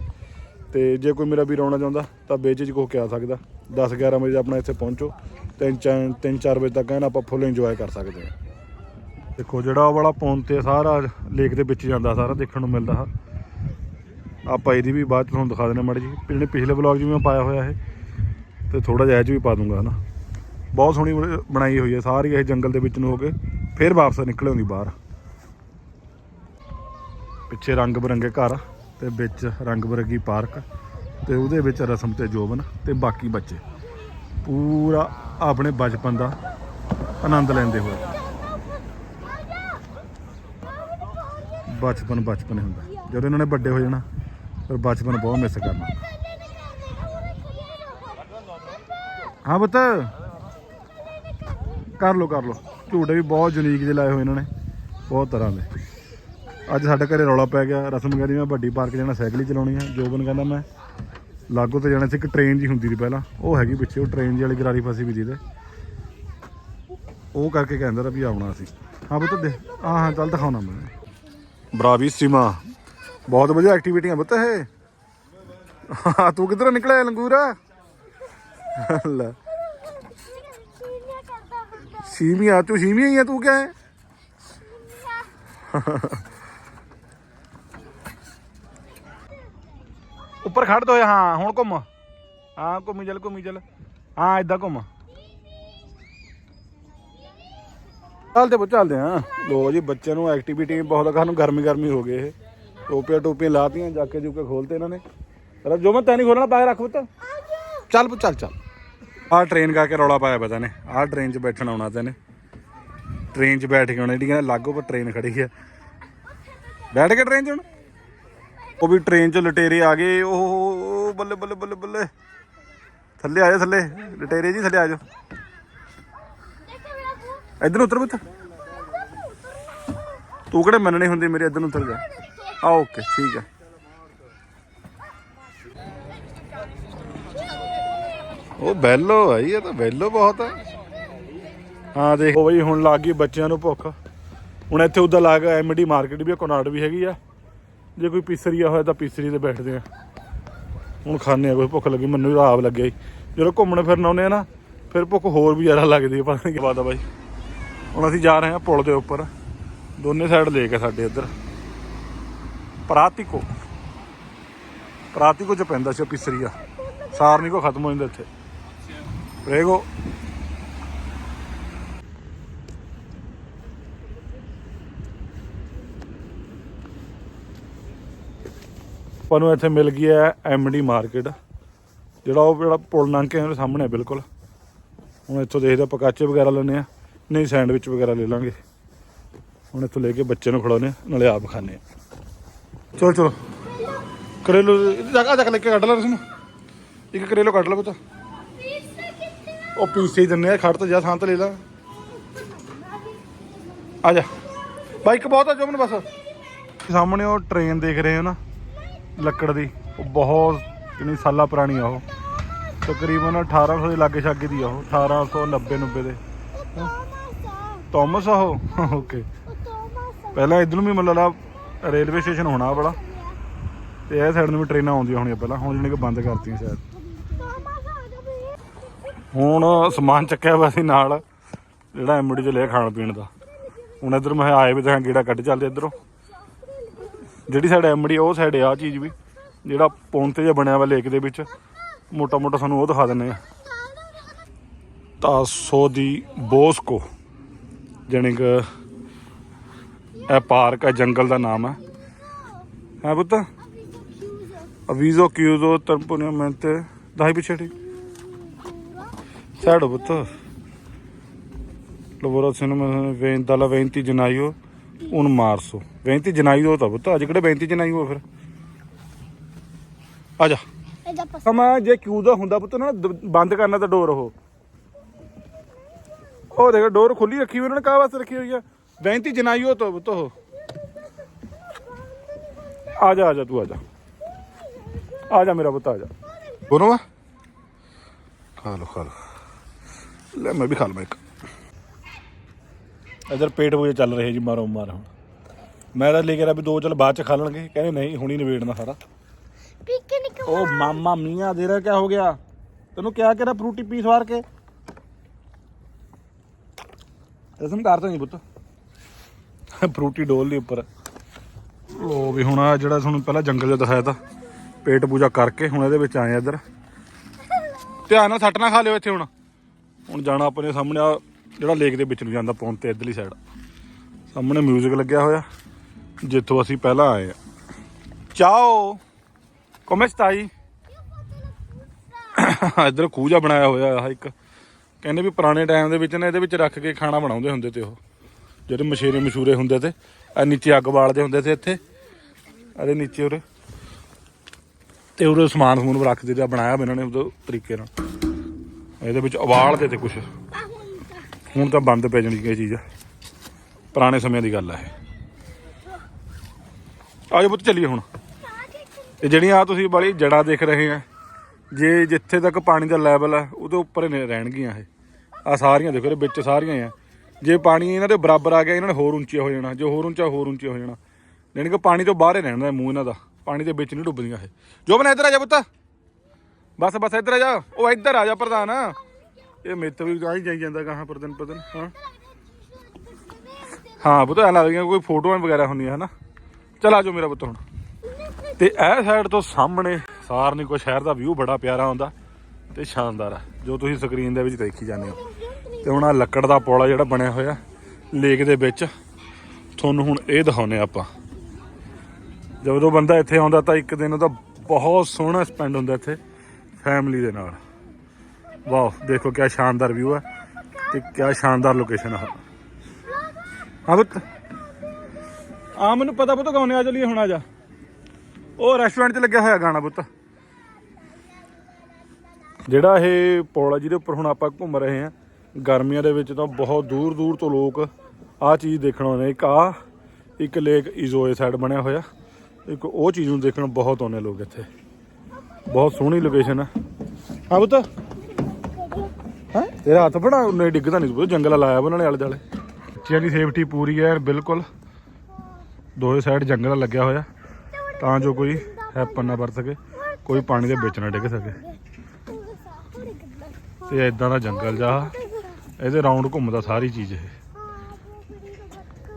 ਤੇ ਜੇ ਕੋਈ ਮੇਰਾ ਵੀਰ ਆਉਣਾ ਚਾਹੁੰਦਾ, ਤਾਂ ਬੇਝਿਜਕ ਕੋ ਕੇ ਆ ਸਕਦਾ। 10 11 ਵਜੇ ਆਪਣਾ ਇੱਥੇ ਪਹੁੰਚੋ, ਤਿੰਨ ਚਾਰ ਤਿੰਨ ਚਾਰ ਵਜੇ ਤੱਕ ਐਨ ਆਪਾਂ ਫੁੱਲ ਇੰਜੋਏ ਕਰ ਸਕਦੇ ਹਾਂ ਦੇਖੋ ਜਿਹੜਾ ਉਹ ਵਾਲਾ ਪੌਂਡ ਤੇ ਸਾਰਾ ਲੇਕ ਦੇ ਵਿੱਚ ਜਾਂਦਾ, ਸਾਰਾ ਦੇਖਣ ਨੂੰ ਮਿਲਦਾ ਆ। ਆਪਾਂ ਇਹਦੀ ਵੀ ਬਾਅਦ ਚ ਤੁਹਾਨੂੰ ਦਿਖਾ ਦਿੰਦੇ ਮਾੜੀ ਜੀ ਜਿਹੜੇ ਪਿਛਲੇ ਵਲੌਗ ਜਿਵੇਂ ਪਾਇਆ ਹੋਇਆ ਇਹ ਤੇ ਥੋੜਾ ਜਿਹਾ ਇਹ 'ਚ ਵੀ ਪਾ ਦੂੰਗਾ, ਹਨਾ। ਬਹੁਤ ਸੋਹਣੀ ਬਣਾਈ ਹੋਈ ਹੈ, ਸਾਰੀ ਇਹ ਜੰਗਲ ਦੇ ਵਿੱਚ ਨੂੰ ਹੋ ਕੇ ਫਿਰ ਵਾਪਸ ਨਿਕਲੇ ਹੁੰਦੀ ਬਾਹਰ। ਪਿੱਛੇ ਰੰਗ ਬਰੰਗੇ ਘਰ ਤੇ ਵਿੱਚ ਰੰਗ ਬਰੰਗੀ ਪਾਰਕ ਤੇ ਉਹਦੇ ਵਿੱਚ ਰਸਮ ਤੇ ਜੋਬਨ ਤੇ ਬਾਕੀ ਬੱਚੇ। ਪੂਰਾ ਆਪਣੇ ਬਚਪਨ ਦਾ ਆਨੰਦ ਲੈਂਦੇ ਹੋਏ। ਬਚਪਨ ਬਚਪਨ ਹੀ ਹੁੰਦਾ। ਜਦੋਂ ਇਹਨਾਂ ਨੇ ਵੱਡੇ ਹੋ ਜਾਣਾ ਫਿਰ ਬਚਪਨ ਬਹੁਤ ਮਿਸ ਕਰਨਾ। ਹਾਂ ਪੁੱਤ। ਕਰ ਲੋ ਕਰ ਲੋ ਝੂਟੇ ਵੀ ਬਹੁਤ ਯੂਨੀਕ ਜਿਹੇ ਲਾਏ ਹੋਏ ਇਹਨਾਂ ਨੇ। ਬਹੁਤ ਤਰ੍ਹਾਂ ਦੇ। ਅੱਜ ਸਾਡੇ ਘਰੇ ਰੌਲਾ ਪੈ ਗਿਆ। ਰਸਮ ਕਹਿੰਦੀ ਮੈਂ ਵੱਡੀ ਪਾਰਕ ਜਾਣਾ, ਸਾਈਕਲ ਹੀ ਚਲਾਉਣੀ ਆ। ਜੋਬਨ ਕਹਿੰਦਾ ਮੈਂ ਲਾਗੋ ਤੇ ਜਾਣਾ ਸੀ, ਇੱਕ ਟ੍ਰੇਨ ਜੀ ਹੁੰਦੀ ਸੀ ਪਹਿਲਾਂ। ਉਹ ਹੈਗੀ ਪਿੱਛੇ, ਉਹ ਟ੍ਰੇਨ ਜੀ ਵਾਲੀ ਗਰਾਰੀ ਫਸੀ ਵੀ ਜਿਹਦੇ ਉਹ ਕਰਕੇ ਕਹਿੰਦਾ ਰ ਵੀ ਆਉਣਾ ਸੀ ਹਾਂ ਪੁੱਤ, ਦੇ ਹਾਂ ਹਾਂ, ਚੱਲ ਦਿਖਾਉਣਾ ਮੈਂ। ਬਰਾਵੀ ਸੀਮਾ। ਬਹੁਤ ਵਧੀਆ ਐਕਟੀਵਿਟੀਆਂ ਪੁੱਤ ਇਹ। ਤੂੰ ਕਿੱਧਰੋਂ ਨਿਕਲਿਆ, ਲੰਗੂਰਾ? ਲੈ। ਸੀਮੀਆ ਤੂੰ ਸੀਮੀਆ ਹੀ ਆ ਤੂੰ ਕਿਆ ਹੈ? ਉੱਪਰ ਖੜ ਦੋ ਹਾਂ ਹੁਣ ਘੁੰਮ। ਹਾਂ ਘੁੰਮੀ ਚੱਲ ਘੁੰਮੀ ਚੱਲ। ਹਾਂ ਇਦਾਂ ਘੁੰਮ। ਚੱਲਦੇ ਪੁੱਤ ਚੱਲਦੇ ਹਾਂ ਲੋ ਜੀ ਬੱਚਿਆਂ ਨੂੰ ਐਕਟੀਵਿਟੀ ਬਹੁਤ ਲਗਾ ਨੂੰ ਗਰਮੀ ਗਰਮੀ ਹੋ ਗਏ ਇਹ। ਟੋਪੀਆਂ ਟੋਪੀਆਂ ਲਾਤੀਆਂ ਜਾ ਕੇ ਜੁਕੇ ਖੋਲਤੇ ਇਹਨਾਂ ਨੇ। ਜੋ ਮੈਂ ਤੈਨੂੰ ਖੋਲਣਾ ਪਾ ਕੇ ਰੱਖ ਪੁੱਤ। ਚੱਲ ਪੁੱਤ ਚੱਲ ਚੱਲ। ਆਹ ਟ੍ਰੇਨ ਕਰਕੇ ਰੌਲਾ ਪਾਇਆ ਪਤਾ ਨੇ ਆਹ ਟ੍ਰੇਨ 'ਚ ਬੈਠਣ ਆਉਣਾ ਤੈਨੇ ਟ੍ਰੇਨ 'ਚ ਬੈਠ ਕੇ ਆਉਣਾ ਜਿਹੜੀ ਕਹਿੰਦਾ ਲਾਗੋ ਪਰ ਟ੍ਰੇਨ ਖੜੀ ਆ। ਬੈਠ ਕੇ ਟ੍ਰੇਨ 'ਚ ਹੁਣ। ਉਹ ਵੀ ਟ੍ਰੇਨ 'ਚ ਲਟੇਰੇ ਆ ਗਏ। ਉਹ ਬੱਲੇ ਬੱਲੇ ਬੱਲੇ ਬੱਲੇ। ਥੱਲੇ ਆ ਜਾ, ਥੱਲੇ। ਲਟੇਰੇ ਜੀ, ਥੱਲੇ ਆ ਜਾਓ ਇੱਧਰ ਉਤਰ ਪੁੱਤ। ਤੂੰ ਕਿਹੜੇ ਮੰਨਣੇ ਹੁੰਦੇ ਮੇਰੇ ਇੱਧਰ ਨੂੰ ਉਤਰ ਜਾ। ਆ ਓਕੇ ਠੀਕ ਹੈ ਉਹ ਬੈਲੋ ਭਾਈ ਇਹ ਤਾਂ ਬੈਲੋ ਬਹੁਤ ਹੈ ਹਾਂ, ਦੇਖ ਉਹ ਬਈ, ਹੁਣ ਲੱਗ ਗਈ ਬੱਚਿਆਂ ਨੂੰ ਭੁੱਖ। ਹੁਣ ਇੱਥੇ ਉਧਰ ਲੱਗ ਐਮਡੀ ਮਾਰਕੀਟ ਵੀ ਆ ਕੋਨਾਟ ਵੀ ਹੈਗੀ ਆ। ਜੇ ਕੋਈ ਪੀਸਰੀਆ ਹੋਇਆ ਤਾਂ ਪੀਸਰੀ ਤੇ ਬੈਠਦੇ ਆ। ਹੁਣ ਖਾਣੇ ਆ, ਕੋਈ ਭੁੱਖ ਲੱਗੀ, ਮੈਨੂੰ ਵੀ ਆਪ ਲੱਗਿਆ ਸੀ। ਜਦੋਂ ਘੁੰਮਣ ਫਿਰਨ ਆਉਂਦੇ ਆ ਨਾ, ਫਿਰ ਭੁੱਖ ਹੋਰ ਵੀ ਜ਼ਿਆਦਾ ਲੱਗਦੀ ਹੈ ਪਤਾ ਨਹੀਂ ਕੀ ਬਾਤ ਆ ਬਾਈ। ਹੁਣ ਅਸੀਂ ਜਾ ਰਹੇ ਹਾਂ ਪੁਲ ਦੇ ਉੱਪਰ। ਦੋਨੇ ਸਾਈਡ ਲੇਕ ਹੈ ਸਾਡੇ ਇੱਧਰ। ਪ੍ਰਾਤਿਕੋ। ਪ੍ਰਾਤਿਕੋ ਚ ਪੈਂਦਾ ਸੀ ਉਹ ਪਿਸਰੀਆ ਸਾਰਨੀ ਕੋ ਖਤਮ ਹੋ ਜਾਂਦਾ ਇੱਥੇ। ਪ੍ਰੇਗੋ ਆਪਾਂ ਨੂੰ ਇੱਥੇ ਮਿਲ ਗਈ ਹੈ ਐਮਡੀ ਮਾਰਕੀਟ ਜਿਹੜਾ ਉਹ ਜਿਹੜਾ ਪੁਲ ਲੰਘ ਕੇ ਉਹਦੇ ਸਾਹਮਣੇ ਬਿਲਕੁਲ। ਹੁਣ ਇੱਥੋਂ ਦੇਖਦੇ ਆਪਾਂ ਪਕਾਚੇ ਵਗੈਰਾ ਲੈਣੇ ਆ ਨਹੀਂ ਸੈਂਡਵਿਚ ਵਗੈਰਾ ਲੈ ਲਾਂਗੇ। ਹੁਣ ਇੱਥੋਂ ਲੈ ਕੇ ਬੱਚੇ ਨੂੰ ਖਿਲਾਉਣੇ ਨਾਲੇ ਆਪ ਖਾਣੇ ਆ ਚਲੋ ਚਲੋ। ਕਰੇਲੋ ਜਗ੍ਹਾ ਜਗ ਲੈ ਕੇ ਕੱਢ ਲੈ ਰਸਮ ਇੱਕ ਕਰੇਲੋ ਕੱਢ ਲੈ ਪੁੱਤ। ਉਹ ਪੀਸੇ ਹੀ ਦਿੰਨੇ ਆ ਖੜ ਤਾਂ ਜਾ, ਥਾਂ ਤੇ ਲੈ ਲੈ। ਆ ਜਾ। ਬਾਈਕ ਬਹੁਤ ਆ, ਜਮਨ, ਬਸ। ਸਾਹਮਣੇ ਉਹ ਟ੍ਰੇਨ ਦੇਖ ਰਹੇ ਹੋ ਨਾ, ਲੱਕੜ ਦੀ। ਉਹ ਬਹੁਤ ਕਿੰਨੀ ਸਾਲਾਂ ਪੁਰਾਣੀ ਆ ਉਹ। ਤਕਰੀਬਨ 1800 ਦੇ ਲਾਗੇ ਛਾਗੇ ਦੀ ਆ ਉਹ 1890 90 ਦੇ। ਤੋਮਸ ਆ ਉਹ। ਓਕੇ ਪਹਿਲਾਂ ਇਧਰ ਨੂੰ ਵੀ ਮਤਲਬ ਲਾ ਰੇਲਵੇ ਸਟੇਸ਼ਨ ਹੋਣਾ ਬੜਾ ਤੇ ਇਹ ਸਾਈਡ ਨੂੰ ਵੀ ਟ੍ਰੇਨਾਂ ਆਉਂਦੀਆਂ ਹੋਣੀਆਂ ਪਹਿਲਾਂ। ਹੁਣ ਜਿਹਨੇ ਕਿ ਬੰਦ ਕਰਤੀਆਂ ਸ਼ਾਇਦ। ਹੁਣ ਸਮਾਨ ਚੱਕਿਆ ਵਾ ਸੀ ਨਾਲ ਜਿਹੜਾ ਐਮਡੀ ਚ ਲਿਆ ਖਾਣ ਪੀਣ ਦਾ। ਹੁਣ ਇਧਰ ਮੈਂ ਆਏ ਵੀ ਤਾਂ ਗੇੜਾ ਕੱਢ ਚੱਲਦੇ ਇਧਰੋਂ। ਜਿਹੜੀ ਸਾਈਡ ਐਮਡੀ ਉਹ ਸਾਈਡ ਆ ਚੀਜ਼ ਵੀ ਜਿਹੜਾ ਪੌਂਤੇ ਜਿਹਾ ਬਣਿਆ ਵਾ ਲੇਕ ਦੇ ਵਿੱਚ। ਮੋਟਾ ਮੋਟਾ ਸਾਨੂੰ ਉਹ ਦਿਖਾ ਦਿੰਨੇ ਆ। ਤਾਸੋ ਦੀ ਬੋਸਕੋ ਜਾਣੀ ਕਿ ਇਹ ਪਾਰਕ ਹੈ ਜੰਗਲ ਦਾ ਨਾਮ ਹੈ। ਹੈ ਪੁੱਤ? ਅਵੀਜ਼ੋ ਕਿਊਜ਼ੋ ਟੈਂਪੋਨਮੈਂਟ ਦਾਈ ਪਿੱਛੇ ਠੀਕ Certo, puto. Lavorazione 20 dalla 20 gennaio 1 marzo 20 gennaio ਤਾਂ ਪੁੱਤ ਅੱਜ ਕਿਹੜੇ 22 ਜਨਾਈਓ ਫਿਰ? ਆ ਜਾ। ਸਮਾਂ ਜੇ ਕਿਉਂ ਦਾ ਹੁੰਦਾ ਪੁੱਤ ਨਾ ਦ- ਬੰਦ ਕਰਨਾ ਤਾਂ ਡੋਰ ਉਹ। ਉਹ ਦੇਖ ਡੋਰ ਖੁੱਲੀ ਰੱਖੀ ਹੋਈ ਉਹਨਾਂ ਨੇ ਕਾਹ ਵਾਸਤੇ ਰੱਖੀ ਹੋਈ ਆ? 35 ਜਨਾਈਓ ਤਾਂ ਪੁੱਤ ਉਹ। ਆ ਜਾ ਆ ਜਾ ਤੂੰ ਆ ਜਾ। ਆ ਜਾ ਮੇਰਾ ਪੁੱਤ ਆ ਜਾ। ਦੋਨੋਂ ਵਾ ਖਾ ਲੋ ਖਾ ਲੋ ਲੈ ਮੈਂ ਵੀ ਖਾ ਲਵਾਂ ਇੱਕ। ਇਧਰ ਪੇਟ ਪੂਜੇ ਚੱਲ ਰਹੇ ਜੀ ਮਾਰੋ ਮਾਰ ਹੁਣ। ਮੈਂ ਤਾਂ ਲੈ ਕੇ ਰਾ ਵੀ ਦੋ ਚੱਲ ਬਾਅਦ ਚ ਖਾ ਲੈਣਗੇ। ਕਹਿੰਦੇ ਨਹੀਂ ਹੁਣੀ ਨਿਬੇੜਨਾ ਸਾਰਾ। ਪਿਕਨਿਕ ਉਹ ਮਾਮਾ ਮੀਆਂ ਦੇ ਰਿਹਾ ਕਿਆ ਹੋ ਗਿਆ? ਤੈਨੂੰ ਕਿਹਾ ਕਿ ਫਰੂਟੀ ਪੀਸ ਵਾਰ ਕੇ? ਰਸਮ ਕਰਤਾ ਨਹੀਂ ਪੁੱਤ। ਫਰੂਟੀ ਡੋਲ ਲਈ ਉੱਪਰ। ਉਹ ਵੀ ਹੁਣ ਆਹ ਜਿਹੜਾ ਤੁਹਾਨੂੰ ਪਹਿਲਾਂ ਜੰਗਲ ਜਿਹਾ ਦਿਖਾਇਆ ਤਾ ਪੇਟ ਪੂਜਾ ਕਰਕੇ ਹੁਣ ਇਹਦੇ ਵਿੱਚ ਆਏ ਆ ਇੱਧਰ। ਧਿਆਨ ਨਾਲ ਸੱਟ ਨਾ ਖਾ ਲਿਓ ਇੱਥੇ ਹੁਣ। ਹੁਣ ਜਾਣਾ ਆਪਣੇ ਸਾਹਮਣੇ ਆ ਜਿਹੜਾ ਲੇਕ ਦੇ ਵਿੱਚ ਨੂੰ ਜਾਂਦਾ ਪੌਣ ਤੇ ਇੱਧਰਲੀ ਸਾਈਡ ਸਾਹਮਣੇ 뮤직 ਲੱਗਿਆ ਹੋਇਆ, ਜਿੱਥੋਂ ਅਸੀਂ ਪਹਿਲਾਂ ਆਏ ਆ। ਚਾਓ। ਕਮੇ ਸਤਾਈ ਇੱਧਰ ਖੂਹ ਜਿਹਾ ਬਣਾਇਆ ਹੋਇਆ ਆ ਇੱਕ। ਕਹਿੰਦੇ ਵੀ ਪੁਰਾਣੇ ਟਾਈਮ ਦੇ ਵਿੱਚ ਨਾ ਇਹਦੇ ਵਿੱਚ ਰੱਖ ਕੇ ਖਾਣਾ ਬਣਾਉਂਦੇ ਹੁੰਦੇ ਤੇ ਉਹ। ਜਿਹੜੇ ਮਸ਼ੇਰੇ ਮਸ਼ੂਰੇ ਹੁੰਦੇ ਤੇ ਆ ਨੀਚੇ ਅੱਗ ਬਾਲਦੇ ਹੁੰਦੇ ਤੇ ਇੱਥੇ। ਇਹਦੇ ਨੀਚੇ ਉਰੇ। ਤੇ ਉਰੇ ਸਮਾਨ ਸਮੂਨ ਰੱਖਦੇ ਤੇ ਬਣਾਇਆ ਵਾ ਇਹਨਾਂ ਨੇ ਉਹ ਤਰੀਕੇ ਨਾਲ। ਇਹਦੇ ਵਿੱਚ ਉਬਾਲਦੇ ਤੇ ਕੁਛ। ਹੁਣ ਤਾਂ ਬੰਦ ਪੈ ਜਾਣੀ ਇਹ ਚੀਜ਼। ਪੁਰਾਣੇ ਸਮਿਆਂ ਦੀ ਗੱਲ ਆ ਇਹ। ਆਜੋ ਪੁੱਤ, ਚੱਲੀਏ ਹੁਣ। ਤੇ ਜਿਹੜੀਆਂ ਆ ਤੁਸੀਂ ਬੜੀ ਜੜਾ ਦੇਖ ਰਹੇ ਆ, ਜੇ ਜਿੱਥੇ ਤੱਕ ਪਾਣੀ ਦਾ ਲੈਵਲ ਹੈ ਉਹਦੇ ਉੱਪਰ ਨੇ ਰਹਿਣਗੀਆਂ ਇਹ। ਆ ਸਾਰੀਆਂ ਦੇਖੋ, ਇਹਦੇ ਵਿੱਚ ਸਾਰੀਆਂ ਆ। ਜੇ ਪਾਣੀ ਇਹਨਾਂ ਦੇ ਬਰਾਬਰ ਆ ਗਿਆ, ਇਹਨਾਂ ਨੇ ਹੋਰ ਉੱਚੇ ਹੋ ਜਾਣਾ। ਜੇ ਹੋਰ ਉੱਚਾ, ਹੋਰ ਉੱਚੇ ਹੋ ਜਾਣਾ। ਯਾਨੀ ਕਿ ਪਾਣੀ ਤੋਂ ਬਾਹਰ ਹੀ ਰਹਿਣਾ ਮੂੰਹ ਇਹਨਾਂ ਦਾ। ਪਾਣੀ ਦੇ ਵਿੱਚ ਨਹੀਂ ਡੁੱਬਦੀਆਂ ਇਹ। ਜੋ ਬਣਾ ਇੱਧਰ ਆ ਜਾ ਪੁੱਤ। ਬਸ ਬਸ ਇੱਧਰ ਆ ਜਾ। ਉਹ ਇੱਧਰ ਆ ਜਾ ਪ੍ਰਧਾਨ। ਇਹ ਮਿੱਤ ਵੀ ਗਾਂ ਹੀ ਜਾਈ ਜਾਂਦਾ ਕਹਾਂ ਪ੍ਰਧਾਨ ਪ੍ਰਧਾਨ, ਹਾਂ। ਹਾਂ, ਪੁੱਤ, ਐ ਲੱਗਦੀਆਂ ਕੋਈ ਫੋਟੋਆਂ ਵਗੈਰਾ ਹੁੰਦੀਆਂ, ਹਨਾ। ਚਲ ਆ ਜਾਓ ਮੇਰਾ ਪੁੱਤ ਹੁਣ। ਤੇ ਇਹ ਸਾਈਡ ਤੋਂ ਸਾਹਮਣੇ ਸਾਰ ਨਹੀਂ ਸ਼ਹਿਰ ਦਾ ਵਿਊ ਬੜਾ ਪਿਆਰਾ ਆਉਂਦਾ ਤੇ ਸ਼ਾਨਦਾਰ ਆ। ਜੋ ਤੁਸੀਂ ਸਕਰੀਨ ਦੇ ਵਿੱਚ ਦੇਖੀ ਜਾਂਦੇ ਹੋ। ਤੇ ਹੁਣ ਆ ਲੱਕੜ ਦਾ ਪੁਲ ਜਿਹੜਾ ਬਣਿਆ ਹੋਇਆ ਲੇਕ ਦੇ ਵਿੱਚ, ਤੁਹਾਨੂੰ ਹੁਣ ਇਹ ਦਿਖਾਉਨੇ ਆਪਾਂ। ਜਦੋਂ ਬੰਦਾ ਇੱਥੇ ਆਉਂਦਾ ਤਾਂ ਇੱਕ ਦਿਨ ਉਹਦਾ ਬਹੁਤ ਸੋਹਣਾ ਸਪੈਂਡ ਹੁੰਦਾ ਇੱਥੇ। ਫੈਮਿਲੀ ਦੇ ਨਾਲ। ਵਾਓ ਦੇਖੋ ਕਿਆ ਸ਼ਾਨਦਾਰ ਵਿਊ ਹੈ ਤੇ ਕਿਆ ਸ਼ਾਨਦਾਰ ਲੋਕੇਸ਼ਨ ਹੈ ਹਾਂ ਬਤ ਆ ਮੈਨੂੰ ਪਤਾ ਪੁੱਤ ਗਾਉਣੇ ਆ, ਚਲੀਏ ਹੁਣ ਆ ਜਾ। ਉਹ ਰੈਸਟੋਰੈਂਟ 'ਚ ਲੱਗਿਆ ਹੋਇਆ ਗਾਣਾ ਪੁੱਤ। ਜਿਹੜਾ ਇਹ ਪੁਲ ਆ, ਜਿਹਦੇ ਉੱਪਰ ਹੁਣ ਆਪਾਂ ਘੁੰਮ ਰਹੇ ਹਾਂ, ਗਰਮੀਆਂ ਦੇ ਵਿੱਚ ਤਾਂ ਬਹੁਤ ਦੂਰ ਦੂਰ ਤੋਂ ਲੋਕ ਆ ਚੀਜ਼ ਦੇਖਣ ਆਉਂਦੇ ਇੱਕ ਆ ਇੱਕ ਲੇਕ ਇਜ਼ੋਏ ਸਾਈਡ ਬਣਿਆ ਹੋਇਆ। ਇੱਕ ਉਹ ਚੀਜ਼ ਨੂੰ ਦੇਖਣ ਬਹੁਤ ਆਉਂਦੇ ਲੋਕ ਇੱਥੇ। ਬਹੁਤ ਸੋਹਣੀ ਲੋਕੇਸ਼ਨ ਆ। ਹਾਂ ਪੁੱਤ। ਹੈ? ਤੇਰਾ ਹੱਥ ਬੜਾ ਉਹਨੇ ਡਿੱਗਦਾ ਨਹੀਂ ਪੁੱਤ ਜੰਗਲ ਲਾਇਆ ਉਹਨਾਂ ਨੇ ਆਲੇ ਦੁਆਲੇ। ਬੱਚਿਆਂ ਦੀ ਸੇਫਟੀ ਪੂਰੀ ਹੈ ਬਿਲਕੁਲ। ਦੋਵੇਂ ਸਾਈਡ ਜੰਗਲ ਲੱਗਿਆ ਹੋਇਆ ਤਾਂ ਜੋ ਕੋਈ ਹੈਪਨ ਨਾ ਵਰ ਸਕੇ ਕੋਈ ਪਾਣੀ ਦੇ ਵਿੱਚ ਨਾ ਡਿੱਗ ਸਕੇ। ਤੇ ਇਦਾਂ ਦਾ ਜੰਗਲ ਜਾ ਇਹਦੇ ਰਾਉਂਡ ਘੁੰਮਦਾ ਸਾਰੀ ਚੀਜ਼ ਇਹ।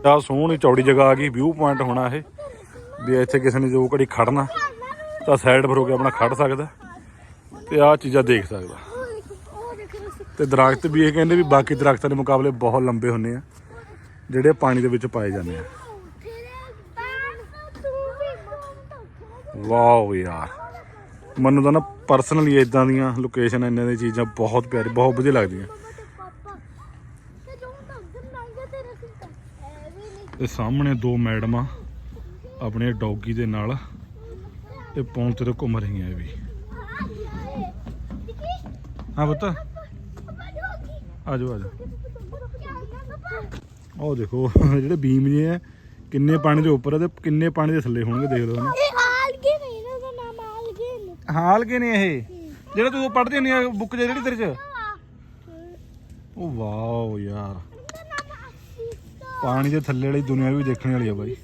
ਆ ਸੋਹਣੀ ਚੌੜੀ ਜਗ੍ਹਾ ਆ ਗਈ ਵਿਊ ਪੁਆਇੰਟ ਹੋਣਾ ਇਹ ਵੀ ਇੱਥੇ ਕਿਸੇ ਨੇ ਜੋ ਘੜੀ ਖੜਨਾ। ਤਾਂ ਸਾਈਡ ਪਰ ਹੋ ਕੇ ਆਪਣਾ ਖੜ ਸਕਦਾ ਤੇ ਆਹ ਚੀਜ਼ਾਂ ਦੇਖ ਸਕਦਾ। ਤੇ ਦਰਖਤ ਵੀ ਇਹ ਕਹਿੰਦੇ ਵੀ ਬਾਕੀ ਦਰਖਤਾਂ ਦੇ ਮੁਕਾਬਲੇ ਬਹੁਤ ਲੰਬੇ ਹੁੰਦੇ ਆ, ਜਿਹੜੇ ਪਾਣੀ ਦੇ ਵਿੱਚ ਪਾਏ ਜਾਂਦੇ ਆ। ਵਾਓ ਯਾਰ। ਮੈਨੂੰ ਤਾਂ ਨਾ ਪਰਸਨਲੀ ਇਦਾਂ ਦੀਆਂ ਲੋਕੇਸ਼ਨ ਇੰਨੇ ਦੀਆਂ ਚੀਜ਼ਾਂ ਬਹੁਤ ਪਿਆਰੀ, ਬਹੁਤ ਵਧੀਆ ਲੱਗਦੀਆਂ। ਤੇ ਸਾਹਮਣੇ ਦੋ ਮੈਡਮਾਂ ਆਪਣੇ ਡੌਗੀ ਦੇ ਨਾਲ ਇਹ ਪੌਂਚ ਤੇ ਘੁੰਮ ਰਹੀਆਂ ਇਹ ਵੀ। ਹਾਂ ਪੁੱਤ। ਆਜੋ ਆਜੋ ਉਹ ਦੇਖੋ ਜਿਹੜੇ ਬੀਮ ਜੇ ਆ ਕਿੰਨੇ ਪਾਣੀ ਦੇ ਉੱਪਰ ਆ ਤੇ ਕਿੰਨੇ ਪਾਣੀ ਦੇ ਥੱਲੇ ਹੋਣਗੇ ਦੇਖ ਲਓ ਨਾ ਹਾਲ ਕੇ ਨੇ। ਇਹ? ਜਿਹੜਾ ਤੂੰ ਪੜ੍ਹਦੀ ਹੁੰਦੀ ਆ ਬੁੱਕ ਜਿਹੜੀ ਤੇਰੇ ਚ? ਉਹ ਵਾਓ ਯਾਰ। ਪਾਣੀ ਦੇ ਥੱਲੇ ਵਾਲੀ ਦੁਨੀਆ ਵੀ ਦੇਖਣ ਵਾਲੀ ਆ ਬਾਈ।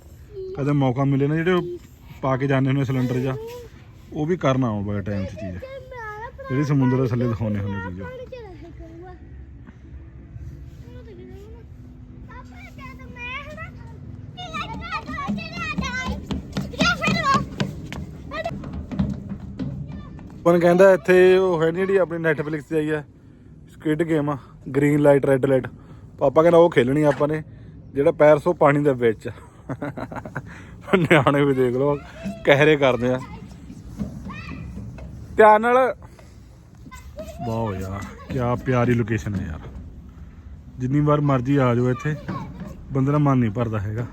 ਕਦੇ ਮੌਕਾ ਮਿਲੇ ਨਾ ਜਿਹੜੇ ਪਾ ਕੇ ਜਾਂਦੇ ਹੁੰਦੇ ਸਿਲੰਡਰ ਜਾਂ, ਉਹ ਵੀ ਕਰਨਾ ਆਉ ਬੜਾ ਟਾਈਮ 'ਚ ਚੀਜ਼। ਜਿਹੜੀ ਸਮੁੰਦਰ ਦੇ ਥੱਲੇ ਦਿਖਾਉਂਦੇ ਹੁੰਦੇ ਚੀਜ਼। ਪਨ ਕਹਿੰਦਾ ਇੱਥੇ ਉਹ ਹੈ ਨਹੀਂ ਜਿਹੜੀ ਆਪਣੀ ਨੈਟਫਲਿਕਸ ਤੇ ਆਈ ਆ ਸਕਿਡ ਗੇਮ ਆ ਗ੍ਰੀਨ ਲਾਈਟ ਰੈੱਡ ਲਾਈਟ ਪਾਪਾ ਕਹਿੰਦਾ ਉਹ ਖੇਲਣੀ ਆਪਾਂ ਨੇ, ਜਿਹੜਾ ਪੈਰ ਸੋ ਪਾਣੀ ਦੇ ਵਿੱਚ ਨਿਆਣੇ ਵੀ ਦੇਖ ਲਓ, ਕਹਿਰੇ ਕਰਦੇ ਆ। ਧਿਆਨ ਨਾਲ। ਵਾਓ ਯਾਰ ਕੀ ਪਿਆਰੀ ਲੋਕੇਸ਼ਨ ਹੈ ਯਾਰ। ਜਿੰਨੀ ਵਾਰ ਮਰਜ਼ੀ ਆ ਜਾਓ ਇੱਥੇ, ਬੰਦੇ ਦਾ ਮਨ ਨਹੀਂ ਭਰਦਾ ਹੈਗਾ।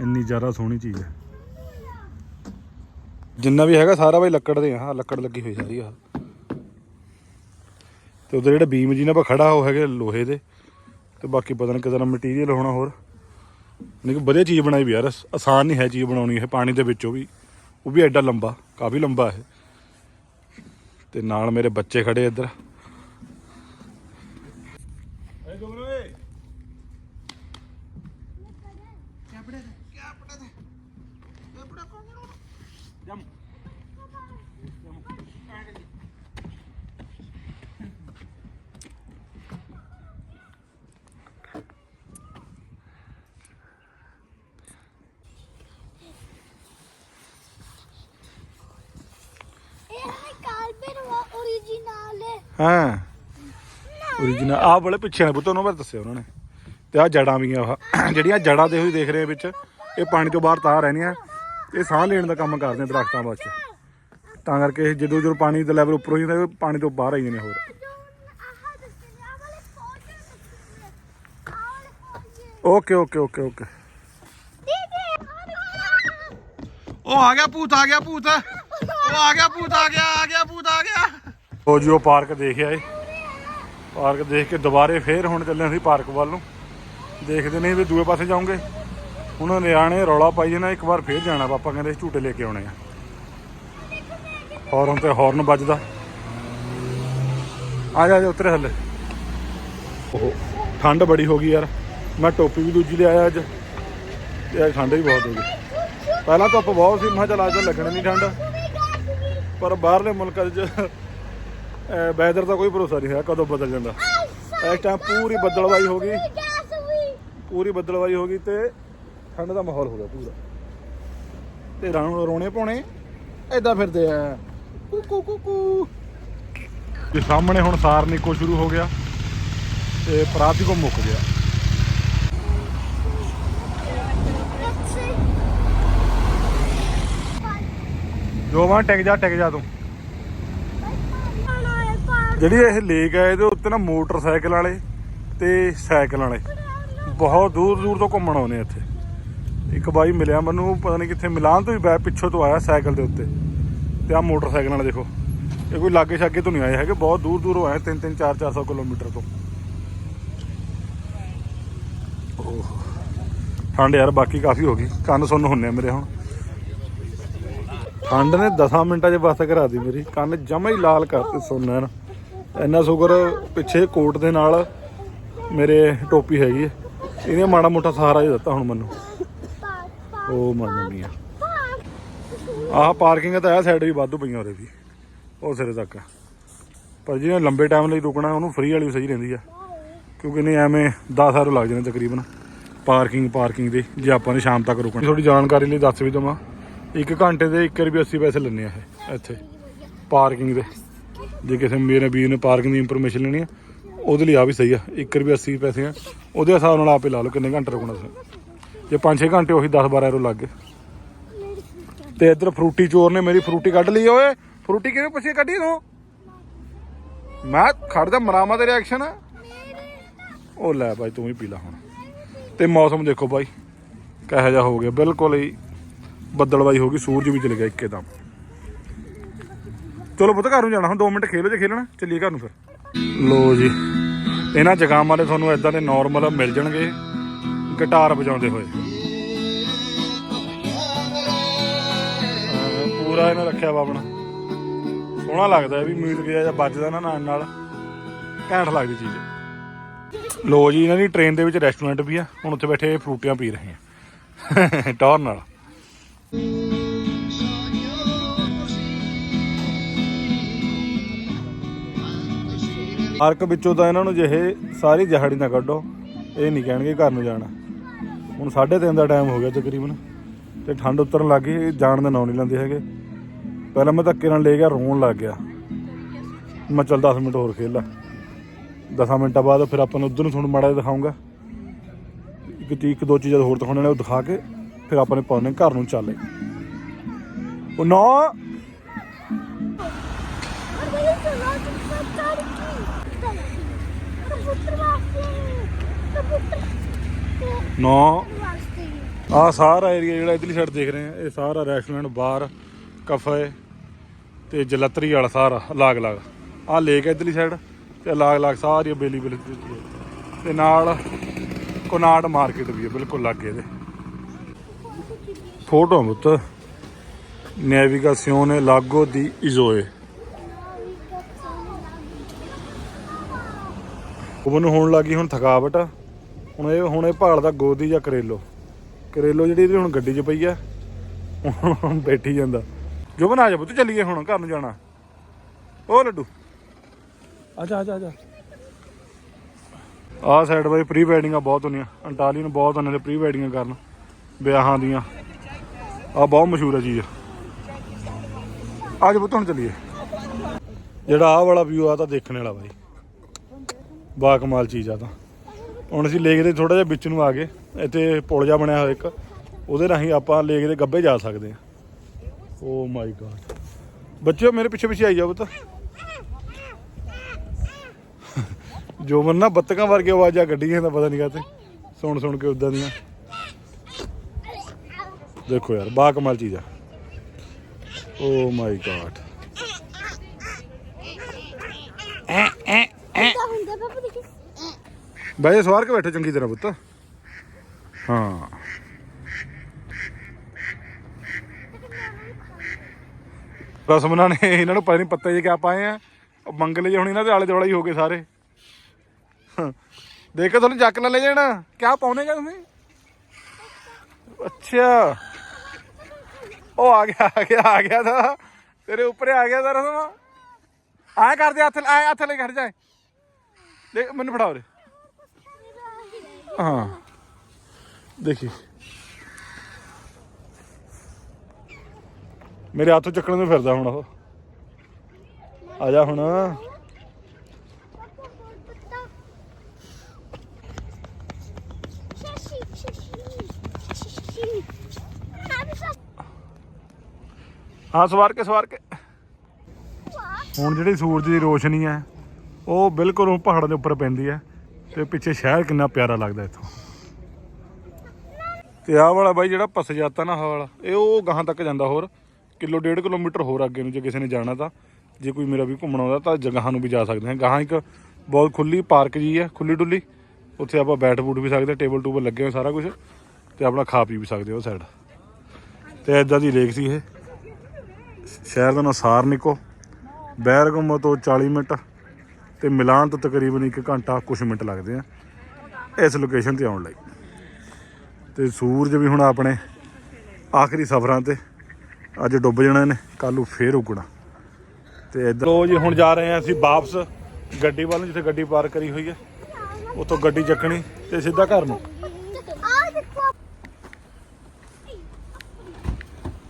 ਇੰਨੀ ਜ਼ਿਆਦਾ ਸੋਹਣੀ ਚੀਜ਼ ਹੈ ਜਿੰਨਾ ਵੀ ਹੈਗਾ ਸਾਰਾ ਬਈ ਲੱਕੜ ਦੇ ਆ ਲੱਕੜ ਲੱਗੀ ਹੋਈ ਸਾਰੀ ਆ। ਤੇ ਉਧਰ ਜਿਹੜਾ ਬੀਮ ਜੀ ਨਾਲ ਆਪਾਂ ਖੜਾ ਹੋ ਹੈਗੇ ਲੋਹੇ ਦੇ। ਤੇ ਬਾਕੀ ਪਤਾ ਨਹੀਂ ਕਿਦਾਂ ਮਟੀਰੀਅਲ ਹੋਣਾ ਹੋਰ। ਨਹੀਂ ਵਧੀਆ ਚੀਜ਼ ਬਣਾਈ ਵੀ ਯਾਰ, ਆਸਾਨ ਨਹੀਂ ਹੈ ਚੀਜ਼ ਬਣਾਉਣੀ ਇਹ, ਪਾਣੀ ਦੇ ਵਿੱਚੋਂ ਵੀ। ਉਹ ਵੀ ਐਡਾ ਲੰਬਾ, ਕਾਫੀ ਲੰਬਾ ਹੈ ਤੇ ਨਾਲ ਮੇਰੇ ਬੱਚੇ ਖੜੇ ਇੱਧਰ ਏ ਗੁਗਨੂ ਏ ਜਮ ਹਾਂ। Origignal ਆਹ ਬੜੇ ਪਿੱਛੇ ਨੇ ਪੁੱਤ, ਉਹਨਾਂ ਬਾਰੇ ਦੱਸਿਆ ਉਹਨਾਂ ਨੇ। ਤੇ ਆ ਜੜਾਂ ਵੀ ਆ ਜਿਹੜੀਆਂ ਜੜਾਂ ਦੇ ਹੋਈ ਦੇਖ ਰਹੇ ਆ ਵਿੱਚ, ਇਹ ਪਾਣੀ ਤੋਂ ਬਾਹਰ ਤਾਂ ਰਹਿਣੀਆਂ। ਇਹ ਸਾਹ ਲੈਣ ਦਾ ਕੰਮ ਕਰਦੇ ਆ ਦਰਖਤਾਂ ਵਿੱਚ ਤਾਂ ਕਰਕੇ ਜਦੋਂ ਜਦੋਂ ਪਾਣੀ ਦਾ ਲੈਵਲ ਉੱਪਰ ਹੋ ਜਾਂਦਾ ਪਾਣੀ ਤੋਂ ਬਾਹਰ ਆਈ ਜਾਂਦੇ ਨੇ ਹੋਰ। ਓਕੇ ਓਕੇ ਓਕੇ ਓਕੇ ਉਹ ਆ ਗਿਆ ਭੂਤ, ਆ ਗਿਆ ਭੂਤ। ਉਹ ਆ ਗਿਆ ਭੂਤ, ਆ ਗਿਆ ਆ ਗਿਆ ਭੂਤ, ਆ ਗਿਆ। ਉਹ ਜੀ, ਉਹ ਪਾਰਕ ਦੇਖਿਆ ਏ ਪਾਰਕ ਦੇਖ ਕੇ ਦੁਬਾਰੇ ਫੇਰ ਹੁਣ ਚੱਲੇ ਅਸੀਂ ਪਾਰਕ ਵੱਲ ਨੂੰ। ਦੇਖਦੇ ਨਹੀਂ ਵੀ ਦੂਏ ਪਾਸੇ ਜਾਉਂਗੇ ਉਹਨਾਂ ਨਿਆਣੇ ਰੌਲਾ ਪਾਈ ਜਾਣਾ, ਇੱਕ ਵਾਰ ਫੇਰ ਜਾਣਾ, ਪਾਪਾ ਕਹਿੰਦੇ ਝੂਟੇ ਲੈ ਕੇ ਆਉਣੇ ਆ। ਹੌਰਨ ਤੇ ਹੌਰਨ ਵੱਜਦਾ। ਆ ਜਾ ਜਾ ਉਤਰੇ ਥੱਲੇ। ਉਹ ਠੰਡ ਬੜੀ ਹੋ ਗਈ ਯਾਰ। ਮੈਂ ਟੋਪੀ ਵੀ ਦੂਜੀ ਲਿਆਇਆ ਅੱਜ। ਤੇ ਅੱਜ ਠੰਡ ਵੀ ਬਹੁਤ ਹੋ ਗਈ। ਪਹਿਲਾਂ ਧੁੱਪ ਬਹੁਤ ਸੀ, ਮੈਂ ਕਿਹਾ ਅੱਜ ਲੱਗਣ ਨਹੀਂ ਠੰਡ। ਪਰ ਬਾਹਰਲੇ ਮੁਲਕਾਂ 'ਚ ਵੈਦਰ ਦਾ ਕੋਈ ਭਰੋਸਾ ਨਹੀਂ ਹੈ ਕਦੋਂ ਬਦਲ ਜਾਂਦਾ। ਇਸ ਟਾਈਮ ਪੂਰੀ ਬੱਦਲਵਾਈ ਹੋ ਗਈ। ਪੂਰੀ ਬੱਦਲਵਾਈ ਹੋ ਗਈ ਤੇ ਠੰਡ ਦਾ ਮਾਹੌਲ ਹੋ ਗਿਆ ਪੂਰਾ। ਤੇ ਰਾਣੂ ਰੋਣੇ ਪਾਉਣੇ ਏਦਾਂ ਫਿਰਦੇ ਆ। ਕੁਕੂ ਕੁਕੂ ਇਹ ਸਾਹਮਣੇ ਹੁਣ ਸਾਰ ਨਿਕੋ ਸ਼ੁਰੂ ਹੋ ਗਿਆ ਤੇ ਕੋ ਮੁੱਕ ਗਿਆ। ਜੋ ਟਿਕ ਜਾ ਟਿਕ ਜਾ ਤੂੰ। ਜਿਹੜੀ ਇਹ ਲੇਕ ਹੈ ਇਹਦੇ ਉੱਤੇ ਨਾ ਮੋਟਰਸਾਈਕਲ ਵਾਲੇ ਤੇ ਸਾਈਕਲ ਵਾਲੇ। ਬਹੁਤ ਦੂਰ ਦੂਰ ਤੋਂ ਘੁੰਮਣ ਆਉਂਦੇ ਆ ਇੱਥੇ। ਇੱਕ ਬਾਈ ਮਿਲਿਆ ਮੈਨੂੰ, ਪਤਾ ਨਹੀਂ ਕਿੱਥੇ, ਮਿਲਾਨ ਤੋਂ ਹੀ ਬੈ, ਪਿੱਛੋਂ ਤੋਂ ਆਇਆ ਸਾਈਕਲ ਦੇ ਉੱਤੇ। ਤੇ ਆ ਮੋਟਰਸਾਈਕਲ ਵਾਲੇ ਦੇਖੋ। ਇਹ ਕੋਈ ਲਾਗੇ ਛਾਗੇ ਤੋਂ ਨਹੀਂ ਆਏ ਹੈਗੇ, ਬਹੁਤ ਦੂਰ ਦੂਰੋਂ ਆਏ 3 3 4 400 ਕਿਲੋਮੀਟਰ ਤੋਂ। ਓਹ। ਠੰਡ ਯਾਰ, ਬਾਕੀ ਕਾਫੀ ਹੋ ਗਈ। ਕੰਨ ਸੁੰਨ ਹੁੰਨੇ ਆ ਮੇਰੇ ਹੁਣ। ਠੰਡ ਨੇ 10 ਮਿੰਟਾਂ 'ਚ ਬਸ ਕਰਾ ਦੀ ਮੇਰੀ। ਕੰਨ ਜਮਾ ਹੀ ਲਾਲ ਕਰਤੇ ਸੁਣਨਾ ਨਾ ਇੰਨਾ ਸ਼ੁਕਰ ਪਿੱਛੇ ਕੋਟ ਦੇ ਨਾਲ ਮੇਰੇ ਟੋਪੀ ਹੈਗੀ ਹੈ। ਇਹਨੇ ਮਾੜਾ ਮੋਟਾ ਸਹਾਰਾ ਹੀ ਦਿੱਤਾ ਹੁਣ ਮੈਨੂੰ। ਉਹ ਮਰਨ ਮੀਆਂ ਆਹ ਪਾਰਕਿੰਗ ਤਾਂ ਆ ਸਾਈਡ ਵੀ ਵਾਧੂ ਪਈਆਂ ਉਹਦੇ ਵੀ। ਉਹ ਸਿਰੇ ਤੱਕ ਪਰ ਜਿਹਨੇ ਲੰਬੇ ਟਾਈਮ ਲਈ ਰੁਕਣਾ, ਉਹਨੂੰ ਫ੍ਰੀ ਵਾਲੀ ਸਹੀ ਰਹਿੰਦੀ ਆ। ਕਿਉਂਕਿ ਨਹੀਂ ਐਵੇਂ 10 ਹਜ਼ਾਰ ਲੱਗ ਜਾਣੇ ਤਕਰੀਬਨ ਪਾਰਕਿੰਗ ਪਾਰਕਿੰਗ ਦੇ, ਜੇ ਆਪਾਂ ਨੇ ਸ਼ਾਮ ਤੱਕ ਰੁਕਣਾ। ਥੋੜੀ ਜਾਣਕਾਰੀ ਲਈ ਦੱਸ ਵੀ ਦਵਾਂ। ਇੱਕ ਘੰਟੇ ਦੇ 1 ਰੁਪਏ 80 ਪੈਸੇ ਲੈਣੇ ਆ ਇਹ, ਇੱਥੇ। ਪਾਰਕਿੰਗ ਦੇ। ਜੇ ਕਿਸੇ ਮੇਰੇ ਵੀਰ ਨੇ ਪਾਰਕਿੰਗ ਦੀ ਇਨਫੋਰਮੇਸ਼ਨ ਲੈਣੀ ਆ, ਉਹਦੇ ਲਈ ਆ ਵੀ ਸਹੀ ਆ। 1 ਰੁਪਏ 80 ਪੈਸੇ ਆ। ਉਹਦੇ ਹਿਸਾਬ ਨਾਲ ਆਪੇ ਲਾ ਲਓ ਕਿੰਨੇ ਘੰਟੇ ਰੁਕਣਾ ਤੁਸੀਂ। ਜੇ 5-6 ਘੰਟੇ ਉਹੀ 10-12 ਯੂਰੋ ਲੱਗ ਗਏ। ਤੇ ਇੱਧਰ ਫਰੂਟੀ ਚੋਰ ਨੇ ਮੇਰੀ ਫਰੂਟੀ ਕੱਢ ਲਈ ਓਏ। ਫਰੂਟੀ ਕਿਵੇਂ ਪੁੱਛੀ ਕੱਢੀ ਤੂੰ? ਮੈਂ ਖੜਦਾ ਮਰਾਮਾ ਦੇ ਰਿਐਕਸ਼ਨ ਆ। ਉਹ ਲੈ ਬਾਈ, ਤੂੰ ਹੀ ਪੀ ਲੈ ਹੁਣ। ਤੇ ਮੌਸਮ ਦੇਖੋ ਬਾਈ, ਕਿਹੋ ਜਿਹਾ ਹੋ ਗਿਆ। ਬਿਲਕੁਲ ਹੀ ਬੱਦਲਵਾਈ ਹੋ ਗਈ, ਸੂਰਜ ਵੀ ਚਲ ਗਿਆ ਇੱਕਦਮ। ਚਲੋ ਪੁੱਤ ਘਰ ਨੂੰ ਜਾਣਾ, ਹੁਣ 2 ਮਿੰਟ ਖੇਲੋ ਜੇ ਖੇਲਣਾ, ਚੱਲੀਏ ਘਰ ਨੂੰ ਫਿਰ। ਲੋ ਜੀ, ਇਹਨਾਂ ਜਗਾਮਾਂ ਦੇ ਤੁਹਾਨੂੰ ਇਦਾਂ ਦੇ ਨਾਰਮਲ ਮਿਲ ਜਾਣਗੇ ਗਿਟਾਰ ਵਜਾਉਂਦੇ ਹੋਏ। ਪੂਰਾ ਇਹਨਾਂ ਰੱਖਿਆ ਵਾ ਆਪਣਾ। ਸੋਹਣਾ ਲੱਗਦਾ ਵੀ ਮੀਟ ਗਿਆ ਜਾਂ ਵੱਜਦਾ ਨਾ ਨਾਲ ਨਾਲ, ਘੈਂਟ ਲੱਗਦੀ ਚੀਜ਼। ਲੋ ਜੀ, ਇਹਨਾਂ ਦੀ ਟ੍ਰੇਨ ਦੇ ਵਿੱਚ ਰੈਸਟੋਰੈਂਟ ਵੀ ਆ, ਹੁਣ ਉੱਥੇ ਬੈਠੇ ਫਰੂਟੀਆਂ ਪੀ ਰਹੇ ਆ। ਟੌਰ ਨਾਲ ਪਾਰਕ ਵਿੱਚੋਂ ਤਾਂ ਇਹਨਾਂ ਨੂੰ ਜਿਹੇ ਸਾਰੀ ਦਿਹਾੜੀ ਨਾ ਕੱਢੋ। ਇਹ ਨਹੀਂ ਕਹਿਣਗੇ ਘਰ ਨੂੰ ਜਾਣਾ। ਹੁਣ 3:30 ਦਾ ਟਾਈਮ ਹੋ ਗਿਆ ਤਕਰੀਬਨ। ਤੇ ਠੰਡ ਉਤਰਨ ਲੱਗ ਗਈ, ਜਾਣ ਦਾ ਨਾਂ ਨਹੀਂ ਲੈਂਦੇ ਹੈਗੇ। ਪਹਿਲਾਂ ਮੈਂ ਧੱਕੇ ਨਾਲ ਲੈ ਗਿਆ, ਰੋਣ ਲੱਗ ਗਿਆ। ਮੈਂ ਚੱਲ 10 ਮਿੰਟ ਹੋਰ ਖੇਲ ਲਾ। 10 ਮਿੰਟਾਂ ਬਾਅਦ ਫਿਰ ਆਪਾਂ ਨੂੰ ਉਧਰ ਨੂੰ ਤੁਹਾਨੂੰ ਮਾੜਾ ਜਿਹਾ ਦਿਖਾਉਂਗਾ ਇੱਕ ਚੀਜ਼ ਇੱਕ ਦੋ ਚੀਜ਼ਾਂ ਹੋਰ ਦਿਖਾਉਣੇ ਨੇ ਉਹ ਦਿਖਾ ਕੇ ਫਿਰ ਆਪਾਂ ਨੇ ਪਾਉਣੇ ਘਰ ਨੂੰ ਚੱਲੇ। ਉਹ ਨਾ! ਨਾ। ਆ ਸਾਰਾ ਏਰੀਆ ਜਿਹੜਾ ਇਧਰਲੀ ਸਾਈਡ ਦੇਖ ਰਹੇ ਆ ਇਹ ਸਾਰਾ ਰੈਸਟੋਰੈਂਟ ਬਾਰ ਕਫੇ ਤੇ ਜਲਤਰੀ ਵਾਲਾ ਸਾਰਾ ਲਾਗ ਲਾਗ ਆ ਲੇਕ ਇਧਰਲੀ ਸਾਈਡ ਤੇ ਲਾਗ ਲਾਗ ਸਾਰੀ ਬੇਲੀ ਬੇਲੀ ਤੇ ਨਾਲ ਕੋਨਾਡ ਮਾਰਕੀਟ ਵੀ ਹੈ ਬਿਲਕੁਲ ਲਾਗੇ ਇਹਦੇ। ਫੋਟੋ ਮੁੱਤ ਨੈਵੀਗਾਸੀਓਨੇ ਲਾਗੋ ਦੀ ਇਜ਼ੋਏ ਉਹ ਮੈਨੂੰ ਹੋਣ ਲੱਗੀ ਹੁਣ ਥਕਾਵਟ। ਹੁਣ ਇਹ ਹੁਣ ਇਹ ਭਾਲਦਾ ਗੋਦੀ ਜਾਂ ਕਰੇਲੋ। ਕਰੇਲੋ ਜਿਹੜੀ ਇਹਦੀ ਹੁਣ ਗੱਡੀ 'ਚ ਪਈ ਆ ਹੁਣ ਬੈਠੀ ਜਾਂਦਾ। ਜੋ ਬਣਾ ਜਾ ਪੁੱਤ ਚੱਲੀਏ ਹੁਣ ਘਰ ਨੂੰ ਜਾਣਾ। ਉਹ ਲੱਡੂ। ਆ ਜਾ ਆ ਜਾ ਆ ਜਾ। ਆਹ ਸਾਈਡ ਬਾਈ ਪ੍ਰੀ ਵੈਡਿੰਗਾਂ ਬਹੁਤ ਹੁੰਦੀਆਂ ਅੰਟਾਲੀ ਨੂੰ ਬਹੁਤ ਹੁੰਦੇ ਨੇ ਪ੍ਰੀ ਵੈਡਿੰਗਾਂ ਕਰਨ। ਵਿਆਹਾਂ ਦੀਆਂ। ਆ ਬਹੁਤ ਮਸ਼ਹੂਰ ਹੈ ਚੀਜ਼। ਅੱਜ ਪੁੱਤ ਹੁਣ ਚੱਲੀਏ। ਜਿਹੜਾ ਆਹ ਵਾਲਾ ਵਿਊ ਆ ਤਾਂ ਦੇਖਣ ਵਾਲਾ ਬਾਈ। ਬਾ ਕਮਾਲ ਚੀਜ਼ ਆ ਤਾਂ। ਹੁਣ ਅਸੀਂ ਲੇਕ ਦੇ ਥੋੜਾ ਜਿਹਾ ਵਿੱਚ ਨੂੰ ਆ ਗਏ, ਇੱਥੇ ਪੁਲ ਜਿਹਾ ਬਣਿਆ ਹੋਇਆ ਇੱਕ। ਉਹਦੇ ਰਾਹੀਂ ਆਪਾਂ ਲੇਕ ਦੇ ਗੱਬੇ ਜਾ ਸਕਦੇ ਆ ਓ ਮਾਈ ਗॉड ਬੱਚਿਓ, ਮੇਰੇ ਪਿੱਛੇ ਪਿੱਛੇ ਆਈ ਜਾਓ ਤਾਂ ਜੋ ਨਾ ਬੱਤਕਾਂ ਵਰਗੇ ਆਵਾਜ਼ਾਂ ਕੱਢੀਆਂ ਤਾਂ ਪਤਾ ਨਹੀਂ ਕਾਤੇ ਸੁਣ ਸੁਣ ਕੇ ਉਦਾਂ ਦੀਆਂ। ਦੇਖੋ ਯਾਰ ਬਾ ਕਮਾਲ ਚੀਜ਼ ਆ। ਓ ਮਾਈ ਗॉड ਹੁੰਦਾ ਪਾਪਾ ਬਾਈ, ਸਵਾਰ ਕੇ ਬੈਠੋ ਚੰਗੀ ਤਰ੍ਹਾਂ ਪੁੱਤ। ਹਾਂ। ਰਸਮਨਾ ਨੇ, ਇਹਨਾਂ ਨੂੰ ਪਤਾ ਨਹੀਂ, ਪੱਤੇ ਜੇ ਕਿਆ ਪਾਏ ਆ। ਮੰਗਲੇ ਜੇ ਹੁਣ ਇਹਨਾਂ ਦੇ ਆਲੇ ਦੁਆਲੇ ਹੀ ਹੋ ਗਏ ਸਾਰੇ। ਦੇਖੋ, ਤੁਹਾਨੂੰ ਚੱਕ ਨਾ ਲੈ ਜਾਣਾ। ਕਿਆ ਪਾਉਣੇਗਾ ਤੁਸੀਂ? ਅੱਛਾ। ਉਹ ਆ ਗਿਆ ਆ ਗਿਆ ਆ ਗਿਆ ਤਾਂ। ਤੇਰੇ ਉੱਪਰ ਆ ਗਿਆ ਤਾਂ ਰਸਮਾ। ਆਏ ਕਰਦੇ ਹੱਥ, ਆਏ ਹੱਥ ਲੈ ਕੇ ਜਾਏ ਦੇਖ, ਮੈਨੂੰ ਫੜਾਓ ਰੇ ਹਾਂ। ਦੇਖੀ। ਮੇਰੇ ਹੱਥੋਂ ਚੱਕਣ ਨੂੰ ਫਿਰਦਾ ਹੁਣ ਉਹ। ਆ ਜਾ ਹੁਣ। ਹਾਂ, ਸਵਾਰ ਕੇ ਸਵਾਰ ਕੇ। ਹੁਣ ਜਿਹੜੀ ਸੂਰਜ ਦੀ ਰੋਸ਼ਨੀ ਹੈ, ਉਹ ਬਿਲਕੁਲ ਉਹ ਪਹਾੜਾਂ ਦੇ ਉੱਪਰ ਪੈਂਦੀ ਹੈ। ਤੇ ਪਿੱਛੇ ਸ਼ਹਿਰ ਕਿੰਨਾ ਪਿਆਰਾ ਲੱਗਦਾ ਇੱਥੋਂ। ਤੇ ਆਹ ਵਾਲਾ ਬਾਈ ਜਿਹੜਾ ਪਸ ਜਾਤਾ ਨਾ ਆਹ ਵਾਲਾ ਇਹ ਉਹ ਗਾਹਾਂ ਤੱਕ ਜਾਂਦਾ ਹੋਰ। ਕਿਲੋ ਡੇਢ ਕਿਲੋਮੀਟਰ ਹੋਰ ਅੱਗੇ ਨੂੰ ਜੇ ਕਿਸੇ ਨੇ ਜਾਣਾ ਤਾਂ। ਜੇ ਕੋਈ ਮੇਰਾ ਵੀ ਘੁੰਮਣਾ ਆਉਂਦਾ ਤਾਂ ਜਗ੍ਹਾ ਨੂੰ ਵੀ ਜਾ ਸਕਦੇ ਹਾਂ। ਗਾਹਾਂ ਇੱਕ ਬਹੁਤ ਖੁੱਲੀ ਪਾਰਕ ਜੀ ਹੈ ਖੁੱਲੀ ਡੁੱਲੀ। ਉੱਥੇ ਆਪਾਂ ਬੈਠ ਬੂਟ ਵੀ ਸਕਦੇ ਹਾਂ, ਟੇਬਲ ਟੂਬਲ ਲੱਗੇ ਹੋਏ ਸਾਰਾ ਕੁਝ ਤੇ ਆਪਣਾ ਖਾ ਪੀ ਵੀ ਸਕਦੇ ਉਹ ਸਾਈਡ ਤੇ ਇਦਾਂ ਦੀ ਲੇਕ ਸੀ ਇਹ। ਸ਼ਹਿਰ ਦਾ ਨਾਂ ਸਾਰਨਿਕੋ। ਬੈਰਗਮ ਤੋਂ 40 ਮਿੰਟ। ਤੇ ਮਿਲਾਨ ਤੋਂ ਤਕਰੀਬਨ 1 ਘੰਟਾ ਕੁਝ ਮਿੰਟ ਲੱਗਦੇ ਆ। ਇਸ ਲੋਕੇਸ਼ਨ ਤੇ ਆਉਣ ਲਈ। ਤੇ ਸੂਰਜ ਵੀ ਹੁਣ ਆਪਣੇ ਆਖਰੀ ਸਫ਼ਰਾਂ ਤੇ ਅੱਜ ਡੁੱਬ ਜਾਣਾ ਨੇ ਕੱਲ ਨੂੰ ਫੇਰ ਉੱਗਣਾ। ਤੇ ਇਧਰ ਲੋ ਜੀ, ਹੁਣ ਜਾ ਰਹੇ ਆ ਅਸੀਂ ਵਾਪਸ ਗੱਡੀ ਵੱਲ ਨੂੰ, ਜਿੱਥੇ ਗੱਡੀ ਪਾਰਕ ਕਰੀ ਹੋਈ ਹੈ ਉੱਥੋਂ ਗੱਡੀ ਚੱਕਣੀ ਤੇ ਸਿੱਧਾ ਘਰ ਨੂੰ।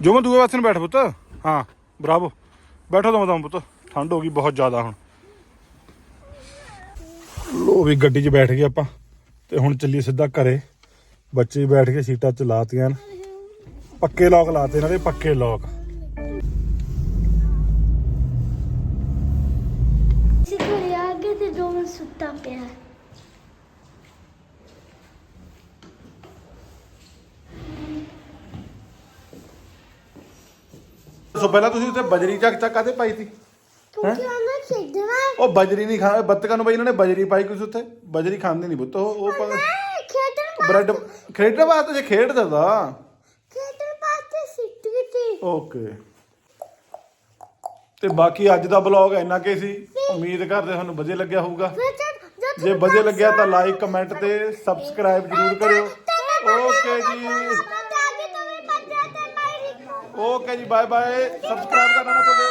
ਆ ਦੂਏ ਪਾਸੇ ਨੂੰ ਬੈਠ ਪੁੱਤ। ਹਾਂ ਬਰਾਵੋ ਬੈਠੋ ਦਮ ਦਮ ਪੁੱਤ, ਠੰਡ ਹੋ ਗਈ ਬਹੁਤ ਜ਼ਿਆਦਾ ਹੁਣ। ਲੋ ਵੀ ਗੱਡੀ 'ਚ ਬੈਠ ਗਏ ਆਪਾਂ ਤੇ ਹੁਣ ਚੱਲੀਏ ਸਿੱਧਾ ਘਰੇ। ਬੱਚੇ ਵੀ ਬੈਠ ਕੇ ਸੀਟਾਂ 'ਚ ਲਾਤੀਆਂ ਨੇ। ਪੱਕੇ ਲੋਕ ਲਾਤੇ ਇਹਨਾਂ ਦੇ ਪੱਕੇ ਲੋਕ ਸਿੱਧੇ ਤੇ ਸੁੱਤਾ ਪਿਆ। ਸੋ ਪਹਿਲਾਂ ਤੁਸੀਂ ਉੱਥੇ ਬਜਰੀ ਚੱਕ ਚੱਕ ਕਾਤੇ ਪਾਈ ਸੀ? ਕਿਉਂਕਿ ਉਹਨੇ ਉਹ ਬਜਰੀ ਨਹੀਂ ਖਾ ਬੱਤਕਾਂ ਨੂੰ ਬਈ ਇਹਨਾਂ ਨੇ ਬਜਰੀ ਪਾਈ ਕੁਛ ਉੱਥੇ ਬਜਰੀ ਖਾਂਦੇ ਨਹੀਂ ਪੁੱਤ ਉਹ ਉਹ ਪ- ਹੈ ਖੇਡਣ ਬ੍ਰੈਡ ਖੇਡਣ ਵਾਸਤੇ ਜੇ ਖੇਡਦਾ ਤਾਂ ਖੇਡਣ ਵਾਸਤੇ ਸਿੱਟ ਗਈ ਸੀ ਓਕੇ ਤੇ ਬਾਕੀ ਅੱਜ ਦਾ ਬਲੌਗ ਇੰਨਾ ਕੇ ਸੀ ਉਮੀਦ ਕਰਦੇ ਤੁਹਾਨੂੰ ਵਧੀਆ ਲੱਗਿਆ ਹੋਊਗਾ ਜੇ ਵਧੀਆ ਲੱਗਿਆ ਤਾਂ ਲਾਈਕ ਕਮੈਂਟ ਤੇ ਸਬਸਕ੍ਰਾਈਬ ਜ਼ਰੂਰ ਕਰਿਓ ਓਕੇ ਜੀ ਓਕੇ ਜੀ ਬਾਏ ਬਾਏ ਸਬਸਕ੍ਰਾਈਬ ਕਰਨਾ ਨਾ ਭੁੱਲਿਓ